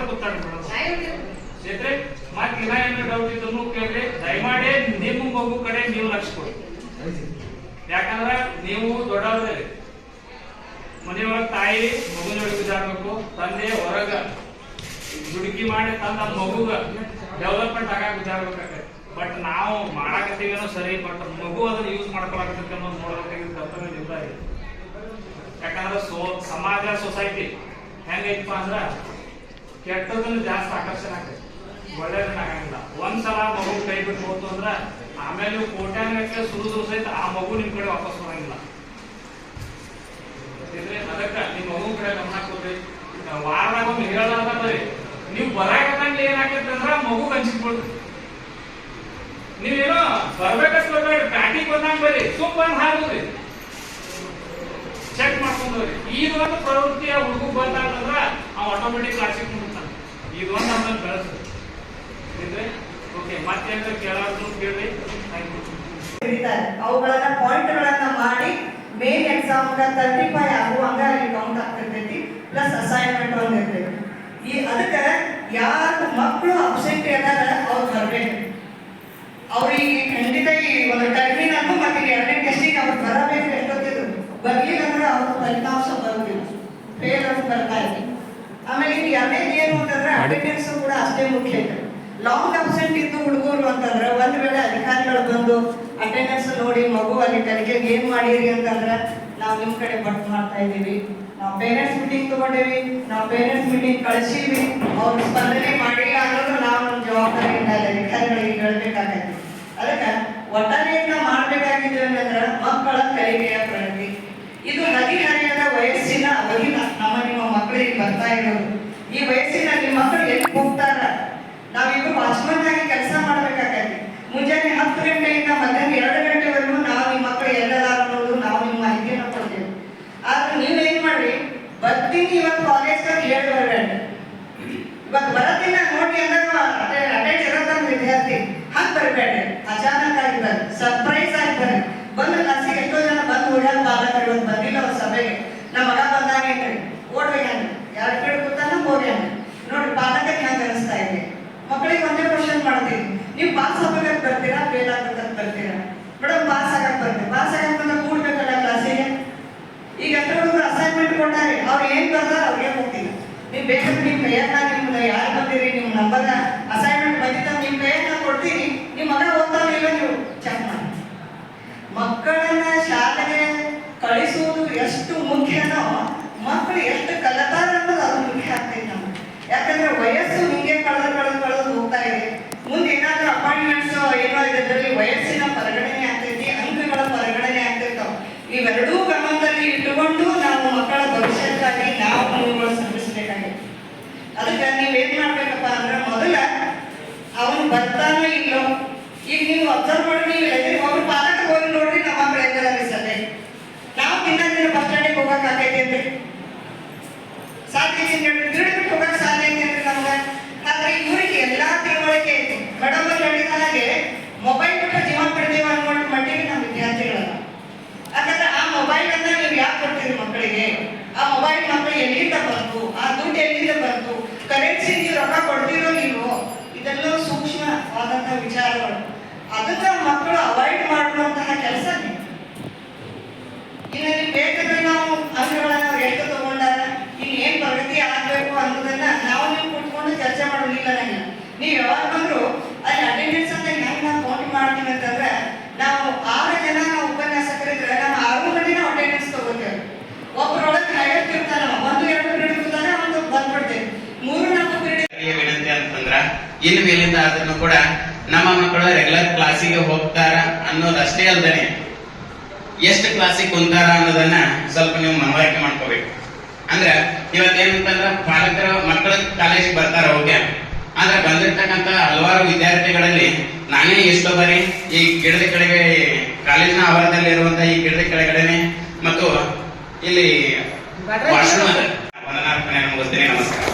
S6: ಬಿಡೋದು ಮತ್ತೆ ಮತ್ ಇನ್ನ ಏನು ಡೌಟ್ ಇದ್ರು ಕೇಳ್ರಿ. ದಯಮಾಡಿ ನಿಮ್ಮ ಮಗು ಕಡೆ ನೀವು ಲಕ್ಷ ಕೊಡಿ. ಯಾಕಂದ್ರ ನೀವು ದೊಡ್ಡವ್ರಿ. ಮನೆಯೊಳಗ ತಾಯಿ ಮಗುನೊಳಗೆ ಬಿದ್ದಾಡ್ಬೇಕು, ತಂದೆ ಹೊರಗ. ದುಡುಕಿ ಮಾಡಿ ತಂದ ಮಗುಗ ಡೆವಲಪ್ಮೆಂಟ್ ಆಗಾಕ ಬಿದ್ದಾಡ್ಬೇಕಾಗತ್ತೆ. ಬಟ್ ನಾವು ಮಾಡಾಕತ್ತೀವೇನೋ ಸರಿ ಬಟ್ ಮಗು ಅದನ್ನ ಯೂಸ್ ಮಾಡ್ಕೊಳಕತ್ತೈತಿ ಅನ್ನೋದು ನೋಡ್ಬೇಕಾಗಿದ್ದ ಕರ್ತವ್ಯ ನಿಮ್ದ ಯಾಕಂದ್ರ ಸೋ, ಸಮಾಜ ಸೊಸೈಟಿ ಹೆಂಗೈತಪ್ಪ ಅಂದ್ರ ಕೆಟ್ಟದನ್ನ ಜಾಸ್ತಿ ಆಕರ್ಷಣೆ ಆಗ್ತೈತಿ. ಒಳ್ಳೇದನ್ನ ಆಗಂಗಿಲ್ಲ ಒಂದ್ಸಲ ಮಗು ಕೈ ಬಿಟ್ಟು ಹೋತು ಅಂದ್ರೆ ಆಮೇಲೆ ನೀವು ಕೋಟ್ಯಾನಗಟ್ಟಲೆ ಸುರಿದ್ರು ಸಹಿತ ಆ ಮಗು ನಿಮ್ ಕಡೆ ವಾಪಸ್ ಬರಂಗಿಲ್ಲ. ಅದಕ್ಕೆ ಅದಕ್ಕ ನಿಮ್ ಮಗು ಕಡೆ ಗಮನ ಕೊಡ್ರಿ. ವಾರದಾಗ ಒಂದು ಹೇಳಿ ನೀವು ಬರಾಕತ್ತಂಗ್ಲಿ ಏನಾಗೈತೆ ಅಂದ್ರೆ ಮಗು ಹಂಚಿಕೊಳ್ರಿ ನೀವೇನೋ ಬರ್ಬೇಕಷ್ಟು ಬರ್ಬೇಡ್ರಿ ಪ್ಯಾಟಿಗೆ ಬಂದಂಗ ಬರ್ರಿ ಸುಮ್ ಬಂದ್ ಚೆಕ್ ಮಾಡ್ಕೊಂಡ್ರಿ ಈಗ ಒಂದು ಪ್ರವೃತ್ತಿಯ ಹುಡುಗ ಬಂದಾಗಂದ್ರ ಅವ್ ಆಟೋಮೆಟಿಕ್ ಕ್ಲಾಸಿಗೆ ಮುಗಿಸ್ತಾನೆ ಇದೊಂದು ಒಂದು ನಮ್ಮ ಬೆಳೆಸ್ತದೆ
S3: ಅವುಗಳನ್ನ ಪಾಯಿಂಟ್ಗಳನ್ನ ಮಾಡಿ ಮೇನ್ ಎಕ್ಸಾಮ್ ತರ್ಟಿಫೈ ಆಗುವಂಗ ಅಲ್ಲಿ ಕೌಂಟ್ ಆಗ್ತಿರ್ತೈತಿ ಪ್ಲಸ್ ಅಸೈನ್ಮೆಂಟ್ ಒಂದು ಇರ್ತೈತಿ. ಈ ಅದಕ್ಕೆ ಯಾರು ಮಕ್ಕಳು ಅಬ್ಸೆಂಟ್ ಅದಾರ ಅವ್ರು ಬರಬೇಕು. ಅವ್ರಿಗೆ ಖಂಡಿತ ಈ ಒಂದು ಟರ್ಮಿನಲ್ಲು ಮತ್ತೆ ಎರಡನೇ ಟೆಸ್ಟಿಗೆ ಅವ್ರು ಬರಬೇಕು ಎಷ್ಟೊತ್ತಿದ್ರು ಬರ್ಲಿಲ್ಲ ಅಂದ್ರೆ ಅವ್ರ ಫಲಿತಾಂಶ ಬರೋದಿಲ್ಲ ಫೇಲ್ ಅಂತ ಬರ್ತಾ ಇದೆ ಆಮೇಲೆ ಇನ್ನು ಎರಡನೇದು ಏನು ಅಂತಂದ್ರೆ ಅಟೆಂಡೆನ್ಸ್ ಕೂಡ ಅಷ್ಟೇ ಮುಖ್ಯ ಇದೆ ಲಾಂಗ್ ಅಬ್ಸೆಂಟ್ ಇದ್ದು ಹುಡುಗರು ಅಂತಂದ್ರೆ ಒಂದ್ ವೇಳೆ ಅಧಿಕಾರಿಗಳು ಬಂದು ಅಟೆಂಡೆನ್ಸ್ ನೋಡಿ ಮಗು ಅಲ್ಲಿ ತನಿಖೆಗೆ ಏನ್ ಮಾಡಿರಿ ಅಂತಂದ್ರೆ ನಾವು ನಿಮ್ ಕಡೆ ಬಟ್ ಮಾಡ್ತಾ ಇದ್ದೀವಿ. ನಾವು ಪೇರೆಂಟ್ಸ್ ಮೀಟಿಂಗ್ ತಗೊಂಡೇವಿ. ನಾವು ಪೇರೆಂಟ್ಸ್ ಮೀಟಿಂಗ್ ಕಳಿಸೀವಿ. ಅವ್ರು ಸ್ಪಂದನೆ ಮಾಡಿಲ್ಲ ಅನ್ನೋದು ನಾವು ನಮ್ಮ ಜವಾಬ್ದಾರಿಯಿಂದ ಅಧಿಕಾರಿಗಳಿಗೆ ಹೇಳ್ಬೇಕಾಗತ್ತೆ. ಅದಕ್ಕೆ ಒಟ್ಟಾರೆ ಮಾಡ್ಬೇಕಾಗಿದೆ ಅಂತಂದ್ರೆ ಮಕ್ಕಳ ಕಲಿಕೆಯ ಪ್ರಗತಿ. ಇದು ಹದಿಹರೆಯದ ವಯಸ್ಸಿನ ಅವಧಿ ನಮ್ಮ ನಿಮ್ಮ ಮಕ್ಕಳಿಗೆ ಬರ್ತಾ ಇರೋದು. ಈ ನಿಮ್ಮ ಮಕ್ಕಳು ಎಲ್ಲಿ ಹೋಗ್ತಾರ? ನಾವಿಬ್ರು ವಾಚ್ಮನ್ ಆಗಿ ಕೆಲಸ ಮಾಡಬೇಕಾಗತ್ತೆ. ಮುಂಜಾನೆ ಹತ್ತು ಗಂಟೆಯಿಂದ ಮಧ್ಯಾಹ್ನ ಎರಡು ಗಂಟೆವರೆಗೂ ನಾವು ನಿಮ್ಮ ಮಕ್ಕಳು ಎಲ್ಲದಾರ ಅನ್ನೋದು ನಾವು ನಿಮ್ಮ ಮಾಹಿತಿಯನ್ನು ಕೊಡ್ತೇವೆ. ಆದ್ರೆ ನೀವೇನ್ ಮಾಡ್ರಿ ಬರ್ತೀನಿ ಇವತ್ತು ಕಾಲೇಜ್ ಹೇಳಿ ಬರಬೇಡ್ರಿ ಇವತ್ತು ಬರತ್ತಿನ ನೋಡಿ ಅಂದ್ರೆ ಅಟೆಂಡ್ ಇರೋದ ವಿದ್ಯಾರ್ಥಿ. ಹಂಗ್ ಬರಬೇಡ್ರಿ. ಅಚಾನಕ್ ಆಗಿ ಬರ್ರಿ. ಸರ್ಪ್ರೈಸ್ ಆಗಿ ಬರ್ರಿ. ಬಂದು ಕ್ಲಾಸಿಗೆ ಎಷ್ಟೋ ಜನ ಬಂದು ಹೋಗ್ಯಾರ ಪಾಲಕರು ಇವತ್ತು ಬಂದಿಲ್ಲ ಅವ್ರ ಸಭೆಗೆ. ನಮ್ಮ ಮಗ ಬಂದಾಗ ಏನ್ರಿ ಯಾರ ಕಡೆ ಕೂತಾನ ಹೋಗ್ಯಾನ ನೋಡ್ರಿ ಪಾಲಕರಿಗೆ ಹೆಂಗ್ ಅನಿಸ್ತಾ ಇದೆ ಮಕ್ಕಳಿಗೆ ಒಂದೇ ಕ್ವಶನ್ ಮಾಡ್ತೀವಿ ನೀವು ಪಾಸ್ ಆಗ್ಬೇಕಂತ ಬರ್ತೀರಾ? ಫೇಲ್ ಆಗ್ಬೇಕಂತ ಬರ್ತೀರಾ? ಮೇಡಮ್ ಪಾಸ್ ಆಗಕ್ ಬರ್ತೀವಿ ಪಾಸ್ ಆಗಕ್ಕೆ ಬಂದ ಕೂಡ್ಬೇಕಲ್ಲ ಕ್ಲಾಸಿಗೆ. ಈಗ ಎಷ್ಟೊಂದು ಅಸೈನ್ಮೆಂಟ್ ಕೊಟ್ಟಾರೆ ಅವ್ರು ಏನ್ ಬರ್ದಾರ ಅವ್ರಿಗೆ ಹೋಗ್ತಿಲ್ಲ ನೀವು ಬೇಕಂದ್ರೆ ನಿಮ್ ಕೈಯಾಗ ನಿಮ್ದು ಯಾರು ಬಂದಿರಿ? ನಿಮ್ ನಂಬರ್ ಅಸೈನ್ಮೆಂಟ್ ಬಂದಿದ್ದ ನಿಮ್ ಕೈಯಾಗ ಕೊಡ್ತೀನಿ. ನಿಮ್ ಮಗ ಓದ್ತಾನೆ ಇಲ್ಲ ನೀವು? ಚೆಕ್ ಮಾಡಿ. ಮಕ್ಕಳನ್ನ ಶಾಲೆಗೆ ಕಳಿಸುವುದು ಎಷ್ಟು ಮುಖ್ಯನೋ ಮಕ್ಕಳು ಎಷ್ಟು ಕಲತಾರ ಅನ್ನೋದು ಅದು ಮುಖ್ಯ ಆಗ್ತೈತೆ ನಮ್ಗೆ. ಯಾಕಂದ್ರೆ ವಯಸ್ಸು ಹಿಂಗೆ ಕಳೆದು ಕಳೆದು ಕಳೆದು ಹೋಗ್ತಾ ಇದೆ. ಏನೋ ವಯಸ್ಸಿನ ಪರಿಗಣನೆ ಆಗ್ತೈತಿ, ಅಂಕಗಳ ಪರಿಗಣನೆ ಆಗ್ತಿರ್ತಾವ ಇವೆರಡೂ ಗಮನದಲ್ಲಿ ಇಟ್ಟುಕೊಂಡು ನಾವು ಮಕ್ಕಳ ಭವಿಷ್ಯಕ್ಕಾಗಿ ನಾವು ಅವುಗಳು ಶ್ರಮಿಸಬೇಕಾಗಿದೆ ಅದಕ್ಕೆ ನೀವೇನ್ ಮಾಡ್ಬೇಕಪ್ಪ ಅಂದ್ರೆ, ಮೊದಲ ಅವನು ಬರ್ತಾನೋ ಇಲ್ಲೋ ಈಗ ನೀವು ಅಬ್ಸರ್ವ್ ಮಾಡಿ, ನೀವು ಎದುರು, ಒಬ್ರು ಹೋಗಿ ನೋಡ್ರಿ, ನಮ್ಮ ಮಕ್ಕಳು ಹೆಂಗದಾರಿ ಸದ್ಯ ನಾವು ದಿನ ದಿನ ಬಸ್ ಸ್ಟ್ಯಾಂಡಿಗೆ ಅಂದ್ರೆ ಸಾಧ್ಯ ಹೇಳ್ರಿ ತಿರುಗಿ ಬಿಟ್ಟು ಹೋಗಕ್ ಸಾಧ್ಯ ಐತಿ ಅಂದ್ರೆ ನಮ್ಗೆ? ಆದ್ರೆ ಇವ್ರಿಗೆ ಎಲ್ಲಾ ತಿಳುವಳಿಕೆ ಐತಿ. ಮೊಬೈಲ್ ಬಿಟ್ಟು ಜೀವ ಬಿಡ್ತೀವಿ ಅನ್ನೋ ಮಟ್ಟಿಗೆ ನಮ್ಮ ವಿದ್ಯಾರ್ಥಿಗಳಲ್ಲ. ಯಾಕಂದ್ರೆ ಆ ಮೊಬೈಲ್ ಅನ್ನ ನೀವು ಯಾಕೆ ಕೊಡ್ತೀರಿ ಮಕ್ಕಳಿಗೆ? ಆ ಮೊಬೈಲ್ ಮಕ್ಕಳು ಎಲ್ಲಿಂದ ಬಂತು? ಆ ದುಡ್ಡು ಎಲ್ಲಿಂದ ಬಂತು? ಕರೆನ್ಸಿ ನೀವು ರೊಕ್ಕ ಕೊಡ್ತೀರೋ ನೀವು ಇದೆಲ್ಲ ಸೂಕ್ಷ್ಮವಾದಂತಹ ವಿಚಾರಗಳು. ಅದಕ್ಕೆ ಮಕ್ಕಳು ಅವಾಯ್ಡ್ ಮಾಡುವಂತಹ ಕೆಲಸ ಇನ್ನು ನೀವು ಬೇಕಾದ್ರೆ ನಾವು ಅಂಕಗಳನ್ನ ಎಷ್ಟು ತಗೊಂಡಾರ ಇಲ್ಲಿ ಏನ್ ಪ್ರಗತಿ ಆಗಬೇಕು ಅನ್ನೋದನ್ನ ನಾವು ನೀವು ಕುತ್ಕೊಂಡು ಚರ್ಚೆ ಮಾಡೋದಿಲ್ಲ ನನಗೆ ನೀವು ಯಾವಾಗ ಬಂದ್ರು ಅಲ್ಲಿ ಅಟೆಂಡೆನ್ಸ್ ಅಂತ ಹೆಂಗ್ ನಾವು ಕೌಂಟ್ ಮಾಡ್ತೀವಿ ಅಂತಂದ್ರೆ ನಾವು ಆರು ಜನ ನಾವು ಉಪನ್ಯಾಸಕರಿದ್ರೆ ನಾವು ಆರು ಮಂದಿ ನಾವು ಅಟೆಂಡೆನ್ಸ್ ತಗೋತೇವೆ ಒಬ್ಬರೊಳಗೆ ಹೈಯೆಸ್ಟ್ ಇರ್ತಾನ ಒಂದು ಎರಡು ಪೀರಿಯಡ್ ಇರ್ತಾನೆ ಒಂದು ಬಂದ್ಬಿಡ್ತೇವೆ ಮೂರು ನಾಲ್ಕು ಪೀರಿಯಡ್
S7: ಈ ವಿನಂತಿ ಅಂತಂದ್ರ ಅದನ್ನು ಕೂಡ ನಮ್ಮ ಮಕ್ಕಳು ರೆಗ್ಯುಲರ್ ಕ್ಲಾಸಿಗೆ ಹೋಗ್ತಾರ ಅನ್ನೋದಷ್ಟೇ ಅಲ್ದೇನೆ. ಎಷ್ಟು ಕ್ಲಾಸಿಗೆ ಕುಂತಾರ ಅನ್ನೋದನ್ನ ಸ್ವಲ್ಪ ನೀವು ಮನವರಿಕೆ ಮಾಡ್ಕೋಬೇಕು. ಅಂದ್ರ ಇವತ್ತೇನಂತಂದ್ರ ಪಾಲಕರು ಮಕ್ಕಳ ಕಾಲೇಜ್ ಬರ್ತಾರ ಹೋಗ್ಯ ಆದ್ರೆ ಬಂದಿರ್ತಕ್ಕಂತ ಹಲವಾರು ವಿದ್ಯಾರ್ಥಿಗಳಲ್ಲಿ ನಾನೇ ಎಷ್ಟೋ ಬಾರಿ ಈ ಗಿಡದ ಕೆಳಗೆ ಕಾಲೇಜಿನ ಆವರಣದಲ್ಲಿ ಇರುವಂತ ಈ ಗಿಡದ ಕೆಳಗಡೆನೆ ಮತ್ತು ಇಲ್ಲಿ ಭಾಷಣ ವಂದನಾರ್ಪಣೆ ಮುಗಿಸ್ತೀನಿ ನಮಸ್ಕಾರ.